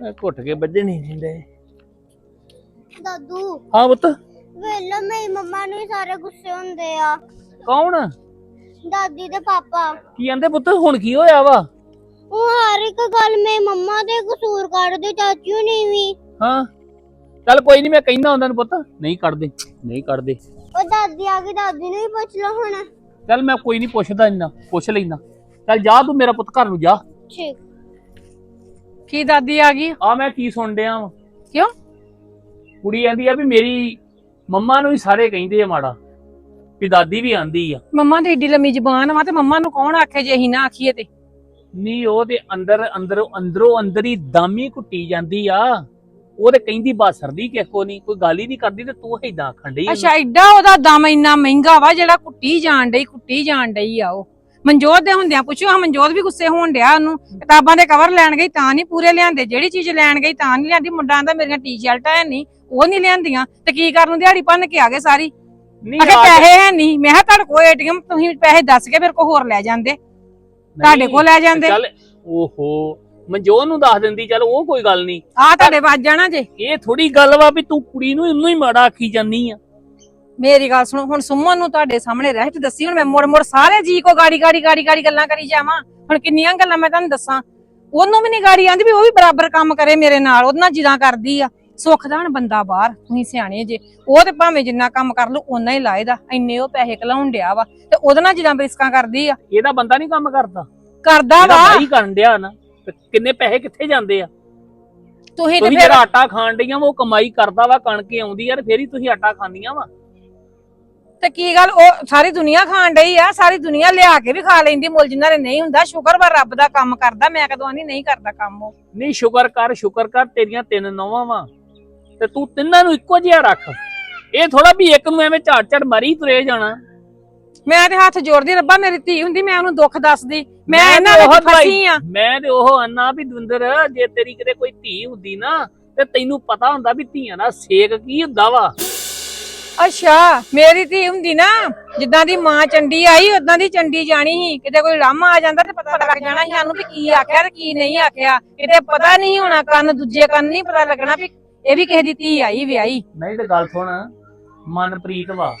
ਘੁੱਟ ਕੇ ਵੱਜੇ ਨਹੀਂ ਦਿੰਦੇ ਦਾਦੂ। ਹਾਂ ਪੁੱਤ। ਵੇਲਾ ਮੇਰੀ ਮੰਮਾ ਨੂੰ ਹੀ ਸਾਰੇ ਗੁੱਸੇ ਹੁੰਦੇ ਆ। ਕੌਣ? ਦਾਦੀ ਤੇ ਪਾਪਾ। ਕੀ ਕਹਿੰਦੇ ਪੁੱਤ? ਹੁਣ ਕੀ ਹੋਇਆ ਵਾ? ਉਹ ਹਰ ਇੱਕ ਗੱਲ ਮੇਰੀ ਮੰਮਾ ਦੇ ਕਸੂਰ ਕੱਢਦੇ ਚਾਚੂ ਨੇ ਵੀ। ਹਾਂ। ਚੱਲ ਕੋਈ ਨਹੀਂ ਮੈਂ ਕਹਿੰਦਾ ਉਹਨਾਂ ਨੂੰ ਪੁੱਤ। ਨਹੀਂ ਕੱਢਦੇ ਨਹੀਂ ਕੱਢਦੇ। ਉਹ ਦਾਦੀ ਆ ਗਈ ਦਾਦੀ ਨੂੰ ਹੀ ਪੁੱਛ ਲਓ ਹੁਣ। ਚੱਲ ਮੈਂ ਕੋਈ ਨਹੀਂ ਪੁੱਛਦਾ ਇੰਨਾ ਪੁੱਛ ਲੈਣਾ ਚੱਲ ਜਾ ਤੂੰ ਮੇਰਾ ਪੁੱਤ ਘਰ ਨੂੰ ਜਾ। ਠੀਕ। ਕੀ ਦਾਦੀ ਆ ਗਈ? ਆ ਮੈਂ ਕੀ ਸੁਣ ਡਿਆ ਵਾਂ? ਕਿਉਂ? ਕੁੜੀ ਆਂਦੀ ਆ ਵੀ ਮੇਰੀ ਮੰਮਾ ਨੂੰ ਹੀ ਸਾਰੇ ਕਹਿੰਦੇ ਆ ਮਾੜਾ ਵੀ ਦਾਦੀ ਵੀ ਆਂਦੀ ਆ। ਮੰਮਾ ਦੀ ਏਡੀ ਲੰਮੀ ਜ਼ਬਾਨ ਵਾ ਤੇ ਮੰਮਾ ਨੂੰ ਕੌਣ ਆਖੇ ਜੇ ਅਸੀਂ ਨਾ ਆਖੀਏ ਤੇ? ਨਹੀਂ ਉਹ ਤੇ ਅੰਦਰ ਅੰਦਰੋਂ ਅੰਦਰੋਂ ਅੰਦਰ ਹੀ ਦਾਮੀ ਘੁੱਟੀ ਜਾਂਦੀ ਆ। ਉਹ ਤੇ ਕਹਿੰਦੀ ਬਾਸਰਦੀ ਕਿਸੇ ਕੋ ਨਹੀਂ ਕੋਈ ਗੱਲ ਹੀ ਨਹੀਂ ਕਰਦੀ ਤੇ ਤੂੰ ਏਦਾਂ ਆਖਣ ਡਈ ਅੱਛਾ ਐਡਾ ਉਹਦਾ ਦਮ ਇੰਨਾ ਮਹਿੰਗਾ ਵਾ ਜਿਹੜਾ ਕੁੱਟੀ ਜਾਣ ਡਈ ਕੁੱਟੀ ਜਾਣ ਡਈ ਆ ਉਹ। ਮਨਜੋਤ ਦੇ ਹੁੰਦਿਆਂ ਪੁੱਛੋ ਹਾਂ ਮਨਜੋਤ ਵੀ ਗੁੱਸੇ ਹੋਣ ਡਿਆ ਉਹਨੂੰ। ਕਿਤਾਬਾਂ ਦੇ ਕਵਰ ਲੈਣ ਗਈ ਤਾਂ ਨਹੀਂ ਪੂਰੇ ਲਿਆਂਦੇ। ਜਿਹੜੀ ਚੀਜ਼ ਲੈਣ ਗਈ ਤਾਂ ਨਹੀਂ ਲਿਆਂਦੀ। ਮੁੰਡਾ ਆਂਦਾ ਮੇਰੀਆਂ ਟੀ-ਸ਼ਰਟਾਂ ਹੈ ਨਹੀਂ ਉਹ ਨਹੀਂ ਲਿਆਂਦੀਆਂ। ਤੇ ਕੀ ਕਰਨ ਨੂੰ ਦਿਹਾੜੀ ਭੰਨ ਕੇ ਆ ਗਏ ਸਾਰੀ? ਨਹੀਂ ਅਗੇ ਪੈਸੇ ਹੈ ਨਹੀਂ। ਮੈਂ ਕਿਹਾ ਤੁਹਾਡੇ ਕੋਲ ਏਟੀਐਮ ਤੁਸੀਂ ਪੈਸੇ ਦੱਸ ਕੇ ਮੇਰੇ ਕੋਲ ਹੋਰ ਲੈ ਜਾਂਦੇ। ਤੁਹਾਡੇ ਕੋਲ ਲੈ ਜਾਂਦੇ। ਚੱਲ ਓਹੋ ਮਨਜੋਤ ਨੂੰ ਦੱਸ ਦਿੰਦੀ ਚੱਲ ਉਹ ਕੋਈ ਗੱਲ ਨਹੀਂ। ਆ ਤੁਹਾਡੇ ਵੱਜ ਜਾਣਾ ਜੇ। ਇਹ ਥੋੜੀ ਗੱਲ ਵਾ ਵੀ ਤੂੰ ਕੁੜੀ ਨੂੰ ਇੰਨੂੰ ਹੀ ਮਾੜਾ ਆਖੀ ਜਾਂਦੀ ਆ। ਮੇਰੀ ਗੱਲ ਸੁਣੋ ਹੁਣ ਸੁਮਨ ਨੂੰ ਤੁਹਾਡੇ ਸਾਹਮਣੇ ਰਹਿ ਤੇ ਦੱਸੀ ਹੁਣ ਮੈਂ ਮੁੜ ਮੁੜ ਸਾਰੇ ਜੀ ਕੋ ਗਾੜੀ ਗਾੜੀ ਗਾੜੀ ਗਾੜੀ ਗੱਲਾਂ ਕਰੀ ਜਾਵਾਂ। ਹੁਣ ਕਿੰਨੀਆਂ ਗੱਲਾਂ ਮੈਂ ਤੁਹਾਨੂੰ ਦੱਸਾਂ। ਉਹਨੂੰ ਵੀ ਨਹੀਂ ਗਾੜੀ ਆਂਦੀ ਵੀ ਉਹ ਵੀ ਬਰਾਬਰ ਕੰਮ ਕਰੇ ਮੇਰੇ ਨਾਲ ਉਹਦੇ ਨਾਲ ਜਿਦਾਂ ਕਰਦੀ ਆ। ਸੁੱਖ ਦਾ ਹੁਣ ਬੰਦਾ ਬਾਹਰ ਤੁਸੀਂ ਸਿਆਣੇ ਜੇ। ਉਹ ਤੇ ਭਾਵੇਂ ਜਿੰਨਾ ਕੰਮ ਕਰ ਲੂ ਓਨਾ ਹੀ ਲਾਏਦਾ। ਇੰਨੇ ਉਹ ਪੈਸੇ ਕਲਾਉਣ ਡਿਆ ਵਾ ਤੇ ਉਹਦੇ ਨਾਲ ਜਿਦਾਂ ਬਰਿਸਕਾਂ ਕਰਦੀ ਆ। ਇਹਦਾ ਬੰਦਾ ਨਹੀਂ ਕੰਮ ਕਰਦਾ। ਕਰਦਾ ਵਾ। ਭਾਈ ਕਰਨ ਡਿਆ ਨਾ। ਤੇ ਕਿੰਨੇ ਪੈਸੇ ਕਿੱਥੇ ਜਾਂਦੇ ਆ? ਤੁਸੀਂ ਤੇ ਤੁਸੀਂ ਫਿਰ ਜਿਹੜਾ ਆਟਾ ਖਾਣ ਡਈਆਂ ਵਾ ਉਹ ਕਮਾਈ ਕਰਦਾ ਵਾ ਕਣਕ ਆਉਂਦੀ ਆ ਤੇ ਫੇਰ ਹੀ ਤੁਸੀਂ ਆਟਾ ਖਾਂਦੀਆਂ ਵਾ। ਤੇ ਕੀ ਗੱਲ ਉਹ ਸਾਰੀ ਦੁਨੀਆ ਖਾਣ ਡਈ ਆ ਸਾਰੀ ਦੁਨੀਆ ਲਿਆ ਕੇ ਵੀ ਖਾ ਲੈਂਦੀ ਮੁੱਲ ਜਿੰਨਾ ਦੇ ਨਹੀਂ ਹੁੰਦਾ ਸ਼ੁਕਰ ਵਾ ਰੱਬ ਦਾ ਕੰਮ ਕਰਦਾ ਮੈਂ ਕਦੋਂ ਆਨੀ ਨਹੀਂ ਕਰਦਾ ਕੰਮ ਉਹ। ਨਹੀਂ ਸ਼ੁਕਰ ਕਰ ਸ਼ੁਕਰ ਕਰ ਤੇਰੀਆਂ ਤਿੰਨ ਨੌਵਾਂ ਵਾ। ਤੇ ਤੂੰ ਤਿੰਨਾਂ ਨੂੰ ਇੱਕੋ ਜਿਹਾ ਰੱਖ। ਇਹ ਥੋੜਾ ਵੀ ਇੱਕ ਨੂੰ ਐਵੇਂ ਝਾੜ ਝਾੜ ਮਾਰੀ ਤੁਰੇ ਜਾਣਾ। ਮੈਂ ਤੇ ਹੱਥ ਜੋੜਦੀ ਰੱਬਾ ਮੇਰੀ ਧੀ ਹੁੰਦੀ ਮੈਂ ਉਹਨੂੰ ਦੁੱਖ ਦੱਸਦੀ। ਮੈਂ ਇਹਨਾਂ ਵਿੱਚ ਫਸੀ ਆ। ਮੈਂ ਤੇ ਉਹ ਅੰਨਾ ਵੀ ਦਵਿੰਦਰ ਜੇ ਤੇਰੀ ਕਿਤੇ ਕੋਈ ਧੀ ਹੁੰਦੀ ਨਾ ਤੇ ਤੈਨੂੰ ਪਤਾ ਹੁੰਦਾ ਵੀ ਧੀਆਂ ਦਾ ਸੇਕ ਕੀ ਹੁੰਦਾ ਵਾ। ਅੱਛਾ ਮੇਰੀ ਧੀ ਹੁੰਦੀ ਨਾ ਜਿੱਦਾਂ ਦੀ ਮਾਂ ਚੰਡੀ ਆਈ ਉਦਾਂ ਦੀ ਚੰਡੀ ਜਾਣੀ ਸੀ। ਕਿਤੇ ਕੋਈ ਲਾਮਾ ਆ ਜਾਂਦਾ ਤੇ ਪਤਾ ਲੱਗ ਜਾਣਾ ਸੀ ਸਾਨੂੰ ਵੀ ਕੀ ਆਖਿਆ ਤੇ ਕੀ ਨਹੀਂ ਆਖਿਆ। ਕਿਤੇ ਪਤਾ ਨਹੀਂ ਹੋਣਾ ਕੰਨ ਦੂਜੇ ਕੰਨ ਨਹੀਂ ਪਤਾ ਲੱਗਣਾ ਵੀ ਇਹ ਵੀ ਕਿਸੇ ਦੀ ਧੀ ਆਈ ਵਿਆਹੀ। ਨਹੀਂ ਤੇ ਗੱਲ ਸੁਣ ਮਨਪ੍ਰੀਤ ਵਾ।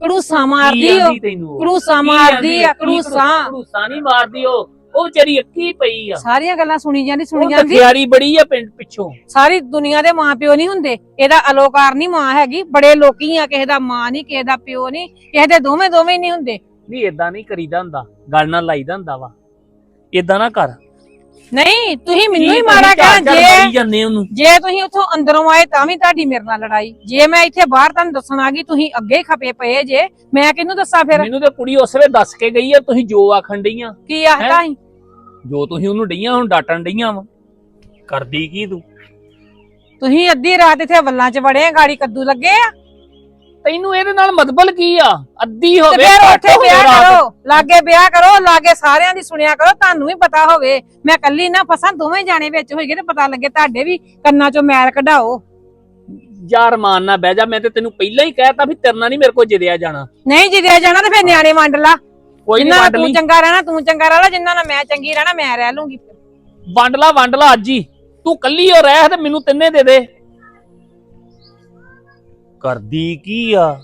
ਕੜੂਸਾ ਮਾਰਦੀ ਉਹ ਤੈਨੂੰ ਉਹ? ਕੜੂਸਾ ਕੀ ਮਾਰਦੀ ਆ ਕੜੂਸਾ। ਕੜੂਸਾ ਨਹੀਂ ਮਾਰਦੀ ਉਹ? ਉਹ ਵਿਚਾਰੀ ਅੱਕੀ ਪਈ ਆ। ਸਾਰੀਆਂ ਗੱਲਾਂ ਸੁਣੀ ਜਾਂਦੀ ਸੁਣੀ ਉਹ ਜਾਂਦੀ। ਤਿਆਰੀ ਬੜੀ ਆ ਪਿੰਡ ਪਿੱਛੋਂ। ਸਾਰੀ ਦੁਨੀਆ ਦੇ ਮਾਂ ਪਿਓ ਨਹੀਂ ਹੁੰਦੇ। ਇਹਦਾ ਅਲੋਕਾਰ ਨਹੀਂ ਮਾਂ ਹੈਗੀ। ਬੜੇ ਲੋਕੀ ਆ ਕਿਸੇ ਦਾ ਮਾਂ ਨਹੀਂ ਕਿਸੇ ਦਾ ਪਿਓ ਨਹੀਂ ਕਿਸੇ ਦੇ ਦੋਵੇਂ ਦੋਵੇਂ ਨਹੀਂ ਹੁੰਦੇ। ਨਹੀਂ ਇਦਾਂ ਨਹੀਂ ਕਰੀਦਾ ਹੁੰਦਾ। ਗੱਲ ਨਾਲ ਲਾਈਦਾ ਹੁੰਦਾ ਵਾ। ਇਦਾਂ ਨਾ ਕਰ। ਨਹੀਂ ਤੁਸੀਂ ਮੈਨੂੰ ਹੀ ਕੀ ਮਾੜਾ ਤੁਸੀਂ ਝਾੜ ਕਹਿਣਾ ਝਾੜ ਜੇ ਮਾਰੀ ਜਾਂਦੇ ਉਹਨੂੰ? ਜੇ ਤੁਸੀਂ ਉੱਥੋਂ ਅੰਦਰੋਂ ਆਏ ਤਾਂ ਵੀ ਤੁਹਾਡੀ ਮੇਰੇ ਨਾਲ ਲੜਾਈ। ਜੇ ਮੈਂ ਇੱਥੇ ਬਾਹਰ ਤੁਹਾਨੂੰ ਦੱਸਣ ਆ ਗਈ ਤੁਸੀਂ ਅੱਗੇ ਹੀ ਖਪੇ ਪਏ ਜੇ ਮੈਂ ਕਿਹਨੂੰ ਦੱਸਾਂ ਫਿਰ? ਮੈਨੂੰ ਤੇ ਕੁੜੀ ਉਸ ਵੇਲੇ ਦੱਸ ਕੇ ਗਈ ਆ ਤੁਸੀਂ ਜੋ ਆਖਣ ਡਈਆਂ ਕੀ ਆਖਦਾ ਸੀ? ਜੋ ਤੁਸੀਂ ਉਹਨੂੰ ਡਈਆਂ ਹੁਣ ਡਾਟਣ ਡਈਆਂ ਵਾ। ਕਰਦੀ ਕੀ ਤੂੰ? ਤੁਸੀਂ ਅੱਧੀ ਰਾਤ ਇੱਥੇ ਵੱਲਾਂ 'ਚ ਵੜੇ ਆ, ਗਾੜੀ ਕੱਦੂ ਲੱਗੇ ਆ? ਤੈਨੂੰ ਇਹਦੇ ਨਾਲ ਮਤਲਬ ਕੀ ਆ? ਅੱਧੀ ਤੇ ਹੋਵੇ ਫਿਰ ਘੱਟ ਉੱਥੇ ਵਿਆਹ। ਕਰੋ ਲਾਗੇ ਵਿਆਹ ਕਰੋ ਲਾਗੇ ਸਾਰਿਆਂ ਦੀ ਸੁਣਿਆ ਕਰੋ ਤੁਹਾਨੂੰ ਵੀ ਪਤਾ ਹੋਵੇ। ਮੈਂ ਕੱਲੀ ਨਾ ਫਸਾਂ ਦੋਵੇਂ ਜਾਣੇ ਵਿੱਚ ਹੋਈਏ ਤੇ ਪਤਾ ਲੱਗੇ ਤੁਹਾਡੇ ਵੀ ਕੰਨਾਂ 'ਚੋਂ ਮੈਲ ਕਢਾਓ। ਯਾਰ ਮਾਨ ਨਾ ਬਹਿ ਜਾ ਮੈਂ ਤੇ ਤੈਨੂੰ ਪਹਿਲਾਂ ਹੀ ਕਹਿਤਾ ਵੀ ਤੇਰੇ ਨਾਲ ਨਹੀਂ ਮੇਰੇ ਕੋਲ ਜਿਦਿਆ ਜਾਣਾ। ਨਹੀਂ ਜਿੱਦਿਆ ਜਾਣਾ ਤੇ ਫਿਰ ਨਿਆਣੇ ਵੰਡ ਲਾ। ਕੋਈ ਨਹੀਂ ਵੰਡ ਤੂੰ ਲਈ। ਚੰਗਾ ਰਹਿਣਾ ਤੂੰ ਚੰਗਾ ਰਹਿ ਲਾ ਜਿੰਨਾ ਨਾਲ ਮੈਂ ਚੰਗੀ ਰਹਿਣਾ ਮੈਂ ਰਹਿ ਲੂੰਗੀ। ਵੰਡ ਲਾ ਵੰਡ ਲਾ ਅੱਜ ਹੀ। ਤੂੰ ਕੱਲੀ ਹੋ ਰਹਿ ਤੇ ਮੈਨੂੰ ਤਿੰਨੇ ਦੇ ਦੇ। ਕਰਦੀ ਕੀ ਆ?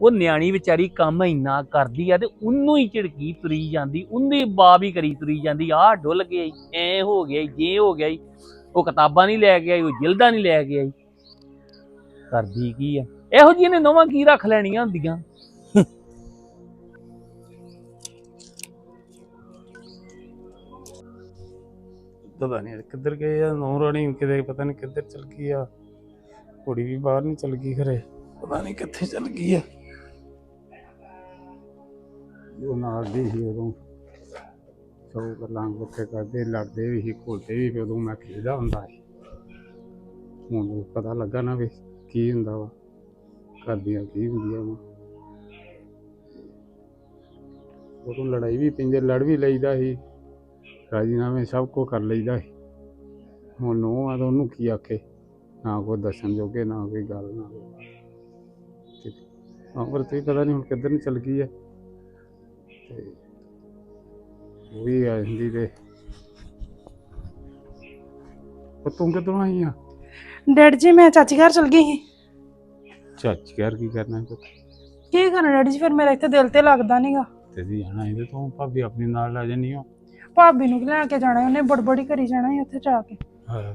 ਉਹ ਨਿਆਣੀ ਵਿਚਾਰੀ ਕੰਮ ਇੰਨਾ ਕਰਦੀ ਆ ਤੇ ਉਹਨੂੰ ਹੀ ਝਿੜਕੀ ਤੁਰੀ ਜਾਂਦੀ, ਉਹਦੀ ਬਾਬ ਹੀ ਕਰੀ ਤੁਰੀ ਜਾਂਦੀ, ਆਹ ਡੁੱਲ ਗਿਆ ਐ ਹੋ ਗਿਆ ਜੇ ਹੋ ਗਿਆ ਉਹ ਕਿਤਾਬਾਂ ਨਹੀਂ ਲੈ ਕੇ ਆਈ, ਉਹ ਜਿਲਦਾ ਨਹੀਂ ਲੈ ਕੇ ਆਈ। ਕਰਦੀ ਕੀ ਆ? ਇਹੋ ਜਿਹੀਆਂ ਨੇ ਨਵਾਂ ਕੀ ਰੱਖ ਲੈਣੀਆਂ ਹੁੰਦੀਆਂ? ਪਤਾ ਨਹੀਂ, ਕਿੱਧਰ ਗਏ ਆ? ਨੌ ਰਾਣੀ ਕਿਤੇ ਪਤਾ ਨਹੀਂ ਕਿੱਧਰ ਚਲ ਗਈ ਆ। ਕੁੜੀ ਵੀ ਬਾਹਰ ਨਹੀਂ ਚਲ ਗਈ ਘਰੇ। ਪਤਾ ਨਹੀਂ ਕਿੱਥੇ ਚਲ ਗਈ ਆ। ਉਹ ਨਾਲ ਦੀ ਸੀ ਉਦੋਂ। ਸੌ ਗੱਲਾਂ ਉੱਥੇ ਕਰਦੇ ਲੜਦੇ ਵੀ ਸੀ ਘੁਲਦੇ ਵੀ ਸੀ, ਉਦੋਂ ਮੈਂ ਖੇਡਦਾ ਹੁੰਦਾ ਸੀ। ਹੁਣ ਉਹ ਪਤਾ ਲੱਗਾ ਨਾ ਵੀ ਕੀ ਹੁੰਦਾ ਵਾ ਕਰਦੀਆਂ ਕੀ ਹੁੰਦੀਆਂ ਵਾ। ਉਦੋਂ ਲੜਾਈ ਵੀ ਪੈਂਦੇ ਲੜ ਵੀ ਲਈਦਾ ਸੀ। ਰਾਜੀਨਾਮੇ ਸਭ ਕੁਝ ਕਰ ਲਈਦਾ ਸੀ। ਹੁਣ ਨੂੰ ਆ ਤਾਂ ਉਹਨੂੰ ਕੀ ਆਖੇ? ਨਾ ਕੋਈ ਦੱਸਣ ਜੋਗੇ ਨਾ ਕੋਈ ਗੱਲ ਨਾ ਕੋਈ ਉਮਰ ਤੇ ਪਤਾ ਨਹੀਂ ਹੁਣ ਕਿੱਧਰ ਨੂੰ ਚਲ ਗਈ ਹੈ ਤੇ ਉਹ ਵੀ ਆ ਜਾਂਦੀ ਤੇ ਉਹ ਤੂੰ ਕਿੱਧਰੋਂ ਆਈ ਆ? ਡੈਡ ਜੀ ਮੈਂ ਚਾਚੀ ਘਰ ਚਲ ਗਈ ਸੀ। ਚਾਚੀ ਯਾਰ ਕੀ ਕਰਨਾ ਹੈ ਕੀ ਕਰਨਾ ਡੈਡ ਜੀ ਫਿਰ ਮੇਰਾ ਇੱਥੇ ਦਿਲ ਤੇ ਲੱਗਦਾ ਨਹੀਂਗਾ ਤੇ ਜੀ ਆਣਾ ਇਹਦੇ ਤੋਂ ਭਾਬੀ ਆਪਣੀ ਨਾਲ ਲੈ ਜਾਨੀ ਹੋ ਭਾਬੀ ਨੂੰ ਲੈ ਕੇ ਜਾਣਾ ਉਹਨੇ ਬੜਬੜੀ ਕਰੀ ਜਾਣਾ ਸੀ ਉੱਥੇ ਜਾ ਕੇ। ਹਾਂ।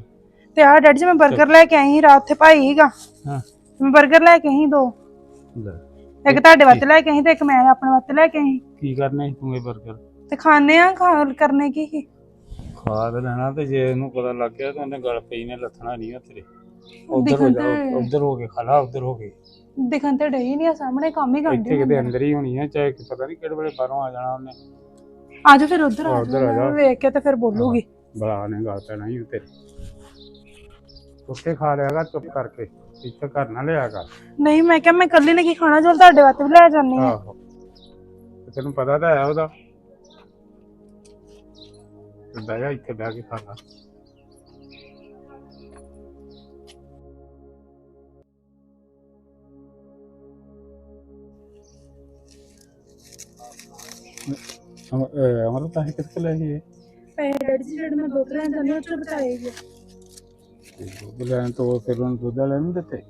ਤੇ ਆ ਡੈਡੀ ਜੀ ਮੈਂ 버ਗਰ ਲੈ ਕੇ ਆਈ ਰਾਤ ਤੇ ਭਾਈ ਹੀਗਾ ਹਾਂ। ਮੈਂ 버ਗਰ ਲੈ ਕੇ ਆਈ ਦੋ। ਲੈ। ਇੱਕ ਤੁਹਾਡੇ ਵਾਸਤੇ ਲੈ ਕੇ ਆਈ ਤੇ ਇੱਕ ਮੈਂ ਆਪਣੇ ਵਾਸਤੇ ਲੈ ਕੇ ਆਈ ਕੀ ਕਰਨਾ ਸੀ ਤੂੰ 버ਗਰ ਤੇ ਖਾਣੇ ਆ ਖਾਣ ਕਰਨੇ ਕੀ ਸੀ ਖਾ ਤਾਂ ਲੈਣਾ ਤੇ ਜੇ ਇਹਨੂੰ ਪਤਾ ਲੱਗ ਗਿਆ ਤਾਂ ਉਹਨੇ ਗਲ ਪਈ ਨੇ ਲੱਥਣਾ ਨਹੀਂ ਆ ਤੇਰੇ ਉਧਰ ਹੋ ਜਾ ਉਧਰ ਹੋ ਕੇ ਖਾਲਾ ਉਧਰ ਹੋ ਕੇ। ਦਿਖਣ ਤੇ ਡਈ ਨਹੀਂ ਆ ਸਾਹਮਣੇ ਕੰਮ ਹੀ ਕਰਦੀ ਇੱਥੇ ਕਿਤੇ ਅੰਦਰ ਹੀ ਹੋਣੀ ਆ ਚਾਹੇ ਕਿ ਪਤਾ ਨਹੀਂ ਕਿਹੜੇ ਵੇਲੇ ਬਾਹਰੋਂ ਆ ਜਾਣਾ ਉਹਨੇ। ਆਜੋ ਫਿਰ ਉਧਰ ਆ ਵੇਖ ਕੇ ਤੇ ਫਿਰ ਬੋਲੂਗੀ। ਬੜਾ ਨੇ ਗੱਲ ਤਾਂ ਨਹੀਂ ਤੇਰੀ ਉੱਥੇ ਖਾ ਲਿਆ ਕਰ ਚੁੱਪ ਕਰਕੇ ਇੱਥੇ ਘਰ ਨਾ ਲਿਆ ਕਰ। ਨਹੀਂ ਮੈਂ ਕਿਹਾ ਮੈਂ ਇਕੱਲੀ ਨੇ ਕੀ ਖਾਣਾ ਚਲ ਤੁਹਾਡੇ ਵਾਸਤੇ ਵੀ ਲੈ ਜਾਨੀ ਆ ਆਹੋ। ਤੇ ਤੈਨੂੰ ਪਤਾ ਤਾਂ ਹੈ ਉਹਦਾ। ਤੇ ਬਹਿ ਜਾ ਇੱਥੇ ਬਹਿ ਕੇ ਖਾ ਲਾ ਅਮਰ ਤਾਂ ਕਿੱਥੇ ਲੈ ਗਏ ਪੈਸੇ ਡੈਡ ਜੀ ਜਿਹੜੇ ਮੈਂ ਦੁੱਧ ਲੈਣ ਜਾਂਦੀ ਉਹ ਚ ਬਚਾਏਗੀ ਦੁੱਧ ਲੈਣ ਤੋਂ ਫਿਰ ਉਹਨੂੰ ਦੁੱਧ ਵਾਲਿਆਂ ਨੂੰ ਦਿੱਤੇ।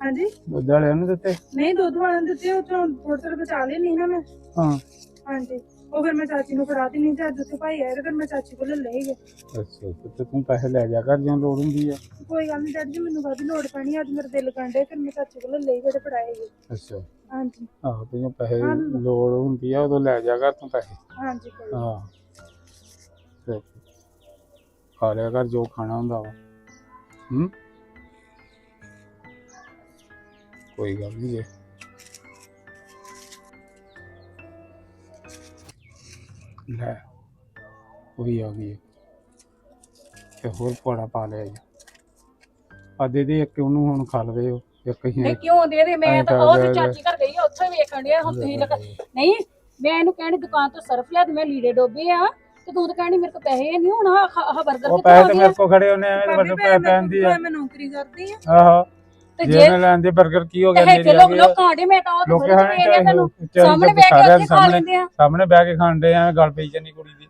ਹਾਂਜੀ? ਦੁੱਧ ਵਾਲਿਆਂ ਨੂੰ ਦਿੱਤੇ? ਨਹੀਂ ਦੁੱਧ ਵਾਲਿਆਂ ਨੂੰ ਦਿੱਤੇ ਉਹ ਚੋਂ ਥੋੜੇ ਥੋੜੇ ਬਚਾ ਲਏ ਨਹੀਂ ਨਾ ਮੈਂ। ਹਾਂ। ਹਾਂਜੀ। ਉਹ ਫਿਰ ਮੈਂ ਚਾਚੀ ਨੂੰ ਫੜਾ ਨਹੀਂ ਤੇ ਅੱਜ ਉੱਥੇ ਭਾਈ ਆਏ ਤੇ ਫਿਰ ਮੈਂ ਚਾਚੀ ਕੋਲ ਲੈ ਗਏ। ਅੱਛਾ ਤੇ ਤੂੰ ਪੈਸੇ ਲੈ ਜਾ ਕਰ ਜਦੋਂ ਲੋੜ ਹੁੰਦੀ ਆ। ਕੋਈ ਗੱਲ ਨਹੀਂ ਡੈਡ ਜੀ ਮੈਨੂੰ ਕਾਹਦੀ ਲੋੜ ਪੈਣੀ ਅੱਜ ਮੇਰੇ ਦਿਲ ਕਾਂਡੇ ਫਿਰ ਮੈਂ ਚਾਚੀ ਕੋਲ ਲੈ ਗਏ ਤੇ ਫੜਾਏਗੇ ਅੱਛਾ। ਹਾਂਜੀ। ਆਹੋ ਤੇ ਜਦੋਂ ਪੈਸੇ। ਲੋੜ ਹੁੰਦੀ ਆ ਉਦੋਂ ਲੈ ਜਾ ਕਰ ਤੂੰ ਪੈਸੇ। ਹਾਂਜੀ ਕੋਈ ਹਾਂ। ਤੇ ਖਾ ਲਿਆ ਕਰ ਜੋ ਖਾਣਾ ਹੁੰਦਾ ਵਾ। ਹੂੰ? ਕੋਈ ਗੱਲ ਨਹੀਂ ਜੇ। ਲੈ ਉਹ ਆ ਗਈ। ਤੇ ਹੋਰ ਪੌੜਾ ਪਾ ਲਿਆ ਜੀ। ਆ ਦੇ ਦੇ ਇੱਕ ਉਹਨੂੰ ਹੁਣ ਖਾ ਲਵੇ ਉਹ। ਇੱਕ ਹੀ ਨਹੀਂ ਕਿਉਂ ਦੇ ਦੇ? ਮੈਂ ਤਾਂ ਉਹ ਤੇ। ਚਾਚੀ ਘਰ ਗਈ ਆ, ਉੱਥੇ ਵੇਖਣ ਡਿਆ ਹੁਣ ਤੁਸੀਂ ਲਗਾ ਨਹੀਂ ਮੈਂ ਇਹਨੂੰ ਕਹਿਣੀ ਦੁਕਾਨ ਤੋਂ ਸਰਫ ਲਿਆ ਤੇ ਮੈਂ ਲੀੜੇ ਡੋਬੇ ਆ। ਤੇ ਤੂੰ ਤਾਂ ਕਹਿਣੀ ਮੇਰੇ ਕੋਲ ਪੈਸੇ ਨਹੀਂ ਹੁਣ ਆਹ ਆਹ 버ਗਰ ਉਹ ਕਿੱਥੋਂ ਪੈਸੇ ਆ? ਤੇ ਮੇਰੇ ਕੋ ਖੜੇ ਉਹਨੇ ਐਵੇਂ ਭਾਬੀ ਵੱਡੇ ਮੈਂ- ਪੈਸੇ ਮੈਂ- ਪੈਂਦੀ ਆ। ਮੈਂ ਨੌਕਰੀ ਕਰਦੀ ਆ। ਆਹੋ। ਤੇ ਜੇ ਜੇ ਉਹਨੇ ਲੈਂਦੇ 버ਗਰ ਕੀ ਹੋ ਗਿਆ ਮੇਰੀ ਲੋਕ ਲੋਕ ਆਂਡੇ ਮੈਂ ਤਾਂ ਉਹ ਲੋਕੇ ਬੜੇ ਖਾਣੇ ਵੇਖ ਤੈਨੂੰ। ਸਾਹਮਣੇ ਬਹਿ ਕੇ ਉੱਥੇ ਦੇ ਖਾ ਸਾਹਮਣੇ ਲੈਂਦੇ ਆ। ਸਾਹਮਣੇ ਬਹਿ ਕੇ ਖਾਂਦੇ ਆ ਗੱਲ ਪਈ ਜਾਨੀ ਕੁੜੀ ਦੀ।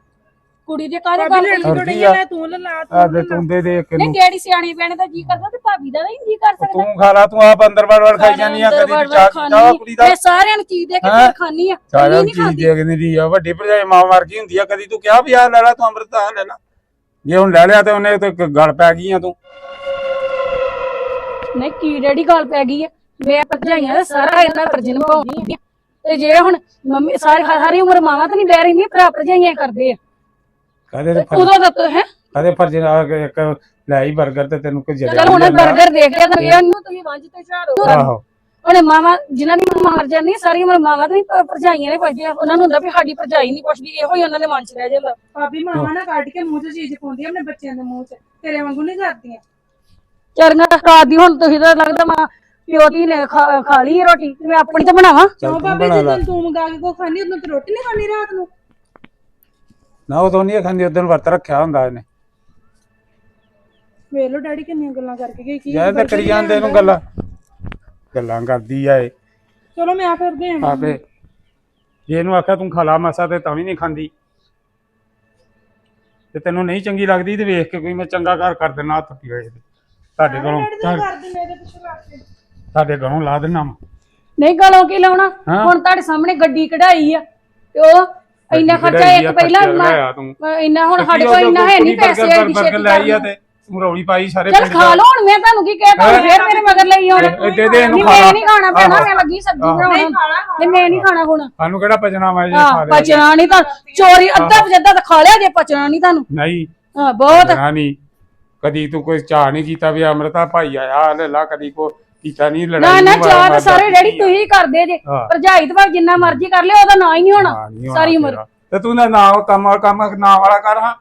ਕੁੜੀ ਦੇ ਕਾਹਦੇ ਭਾਬੀ ਗੱਲ ਲੜਦੀ ਹੋਰ ਥੋੜੀ ਕੀ ਆ? ਤੂੰ ਲੈ ਲਾ ਆ ਤੂੰ ਦੇ ਤੂੰ ਦੇ ਦੇ ਇੱਕ ਨਹੀਂ ਨੂੰ ਡੈਡੀ ਸਿਆਣੀ ਬਹਿਣੇ ਦਾ ਜੀ ਕਰਦਾ ਤੇ ਭਾਬੀ ਦਾ ਨਹੀਂ ਜੀ ਕਰ ਸਕਦਾ। ਤੂੰ ਖਾ ਲਾ ਤੂੰ ਆਪ ਅੰਦਰ ਵੜ ਵੜ ਖਾਈ ਜਾਨੀ ਆ ਕਦੀ ਚਾਹ ਚਾਹ। ਕੁੜੀ ਦਾ। ਮੈਂ ਸਾਰਿਆਂ ਨੂੰ ਚੀਜ਼ ਦੇ ਕੇ? ਫਿਰ ਖਾਣੀ ਆ ਸਾਰਿਆਂ ਨੂੰ ਨਹੀਂ ਚੀਜ਼ ਖਾਂਦੀ। ਦੇਖਦੀ ਦੀ ਆ। ਵੱਡੀ ਭਰਜਾਈ ਮਾਂ ਮਰ ਹੁੰਦੀ ਆ ਕਦੀ ਤੂੰ ਕਿਹਾ ਵੀ ਆ ਲੈ ਲੈ ਤੂੰ ਅੰਮ੍ਰਿਤ ਆ ਲੈ ਲੈ। ਜੇ ਹੁਣ ਲੈ ਲਿਆ ਤੇ ਉਹਨੇ ਤੇ ਗਲ ਪੈ ਗਈ ਆ ਤੂੰ। ਨਹੀਂ ਕੀ ਡੈਡੀ ਗੱਲ ਪੈ ਗਈ ਆ? ਮੈਂ ਭਰਜਾਈਆਂ ਦਾ ਸਾਰਾ ਇਹਨਾਂ ਨਿਭਾਉਂਦੀ ਆ। ਤੇ ਜੇ ਹੁਣ ਮੰਮੀ ਸਾਰੀ ਸਾਰੀ ਉਮਰ ਮਾਵਾਂ ਤਾਂ ਨਹੀਂ ਬਹਿ ਰਹੀਆਂ ਭਰਾ ਭਰਜਾਈਆਂ ਕਰਦੇ ਆ। ਕਦੇ ਤੇ ਤੇ ਉਦੋਂ ਦਾ ਹੈ? ਕਦੇ ਫਰਜ਼ ਨਾਲ ਇੱਕ ਲੈ ਹੀ 버ਗਰ ਤੇ ਤੈਨੂੰ ਕੋਈ ਚਲ ਹੁਣ 버ਗਰ ਦੇਖ ਲਿਆ ਤਾਂ ਇਹਨੂੰ ਤੁਸੀਂ ਵੰਜ ਤੇ ਝਾੜੋ। ਆਹੋ। ਉਹਨੇ ਮਾਵਾਂ ਜਿਨ੍ਹਾਂ ਦੀ ਮਾਰ ਜਾਂਦੀ ਸਾਰੀ ਉਮਰ ਮਾਵਾਂ ਤਾਂ ਭਰਜਾਈਆਂ ਨੇ ਪੁੱਛਦੀਆਂ ਉਹਨਾਂ ਨੂੰ ਹੁੰਦਾ ਵੀ ਸਾਡੀ ਭਰਜਾਈ ਨਹੀਂ ਪੁੱਛਦੀ ਇਹੋ ਹੀ ਉਹਨਾਂ ਦੇ ਮਨ 'ਚ ਰਹਿ ਜਾਂਦਾ। ਭਾਬੀ ਮਾਮਾ ਨਾ ਕੱਢ ਕੇ ਮੂੰਹ 'ਚ ਚੀਜ਼ ਪਾਉਂਦੀ ਆਪਣੇ ਬੱਚਿਆਂ ਦੇ ਮੂੰਹ 'ਚ। ਤੇਰੇ ਵਾਂਗੂ ਨਹੀਂ ਕਰਦੀਆਂ। ਚਰਨਾ ਰਾਤ ਦੀ ਹੁਣ ਤੁਸੀਂ ਤਾਂ ਲੱਗਦਾ ਮਾਂ ਪਿਓ ਦੀ ਨੇ ਖਾ ਖਾ ਲਈ ਹੈ ਰੋਟੀ ਤੇ ਮੈਂ ਆਪਣੀ ਤਾਂ ਬਣਾਵਾਂ। ਚੱਲ ਕਿਉਂ ਤੂੰ ਭਾਬੀ ਬਣਾ ਲੈ। ਜਦੋਂ ਤੂੰ ਮੰਗਾ ਕੇ ਕੋ ਖਾਣੀ ਉਦੋਂ ਤੇ ਰੋਟੀ ਨਹੀਂ ਖਾਣੀ ਰਾਤ ਨੂੰ? ਨਾ ਉਹ ਤੋਂ ਨਹੀਂ ਖਾਂਦੀ ਉਦੋਂ ਵਰਤ ਰੱਖਿਆ ਹੁੰਦਾ ਇਹਨੇ। ਵੇਖ ਲੋ ਡੈਡੀ ਕਿੰਨੀਆਂ ਗੱਲਾਂ ਕਰਕੇ ਗਈ ਕੀ ਤਾਂ ਕਰੀ ਜਾਂਦੇ ਇਹਨੂੰ ਗੱਲਾਂ। ਗੱਲਾਂ ਕਰਦੀ ਆ ਇਹ। ਚਲੋ ਮੈਂ ਫਿਰ ਦੇ ਆਵਾਂ। ਆਪੇ। ਜੇ ਇਹਨੂੰ ਆਖਿਆ ਤੂੰ ਖਾ ਲਾ ਮਸਾ ਤੇ ਤਾਂ ਵੀ ਨਹੀਂ ਖਾਂਦੀ। ਤੇ ਤੈਨੂੰ ਨਹੀਂ ਚੰਗੀ ਲੱਗਦੀ ਤੇ ਵੇਖ ਕੇ ਕੋਈ ਮੈਂ ਚੰਗਾ ਘਰ ਕਰ ਦੇਣਾ ਹੱਥ ਪੀ ਹੋਏ ਤੁਹਾਡੇ ਕੋਲੋਂ ਡੈਡੀ ਤੂੰ ਕਰਦੀ ਮੇਰੇ ਪਿੱਛੇ ਲੱਗ ਕੇ। ਤੁਹਾਡੇ ਕੋਲੋਂ ਲਾ ਦੇਣਾ। ਨਹੀਂ ਗਲੋਂ ਕੀ ਲਾਉਣਾ? ਹਾਂ। ਹੁਣ ਤੁਹਾਡੇ ਸਾਹਮਣੇ ਗੱਡੀ ਕਢਾਈ ਆ ਤੇ ਉਹ ਇੰਨਾ ਖਰਚਾ ਇੱਕ ਪਹਿਲਾਂ ਮੈਂ- ਇੰਨਾ ਹੁਣ ਸਾਡੇ ਕੋਲ ਇੰਨਾ ਹੈ ਨਹੀਂ ਪੈਸੇ ਐਡੀ ਛੇਤੀ ਲੈ ਆਈ ਆ ਕਰਨ ਤੇ ਤੂੰ ਰੌਲੀ ਪਾਈ ਸਾਰੇ ਚਲ ਪਿੰਡ ਖਾ ਲਓ ਹੁਣ ਮੈਂ ਤੁਹਾਨੂੰ ਕੀ ਕਹਿਤਾ ਹੈਂ? ਫੇਰ ਮੇਰੇ ਮਗਰ ਲਈ ਆਉਣਾ। ਇਹ ਦੇ ਦੇ ਇਹਨੂੰ ਨਹੀਂ ਖਾ ਮੈਂ ਨਹੀਂ ਖਾਣਾ ਪੈਣਾ। ਮੈਂ ਲੱਗੀ ਸਬਜ਼ੀ। ਬਣਾਉਣ। ਖਾਣਾ ਨਹੀਂ ਮੈਂ ਨਹੀਂ ਖਾਣਾ ਹੁਣ। ਸਾਨੂੰ ਕਿਹੜਾ ਪਚਣਾ ਵਾ ਜੇ ਹਾਂ ਖਾ ਲਿਆ ਪਚਣਾ ਨਹੀਂ ਤਾਂ ਚੋਰੀ ਅੱਧਾ ਪਜੱਦਾ ਤਾਂ ਖਾ ਲਿਆ ਜੇ ਪਚਣਾ ਨਹੀਂ ਤੁਹਾਨੂੰ। ਨਹੀਂ ਹਾਂ ਬਹੁਤ। ਪਚਣਾ ਨਹੀਂ। ਕਦੀ ਤੂੰ ਕੋਈ ਚਾਹ ਨਹੀਂ ਕੀਤਾ ਵੀ ਅਮਰਤਾ ਭਾਈ ਆਇਆ ਲੈ ਲਾ ਕਦੀ ਕੋ ਕੀਤਾ ਨਹੀਂ ਲੜਾਈ ਨਾ ਨਾ ਨਹੀਂ ਚਾਹ ਤਾਂ ਮਾਰਦਾ ਸਾਰੇ ਡੈਡੀ ਕੀਤੀ ਆ। ਤੁਸੀਂ ਕਰਦੇ ਜੇ ਹਾਂ। ਭਰਜਾਈ ਤਾਂ ਭਾਵੇਂ ਜਿੰਨਾ ਮਰਜ਼ੀ ਕਰ ਲਿਓ ਉਹਦਾ ਨਾਂ ਹੀ ਨਹੀਂ ਹੋਣਾ ਨਹੀਂ ਸਾਰੀ ਉਮਰ। ਤੇ ਤੂੰ ਨਾ ਨਾ ਕੰਮ ਕੰਮ ਨਾ ਵਾਲਾ ਕਰ ਹਾਂ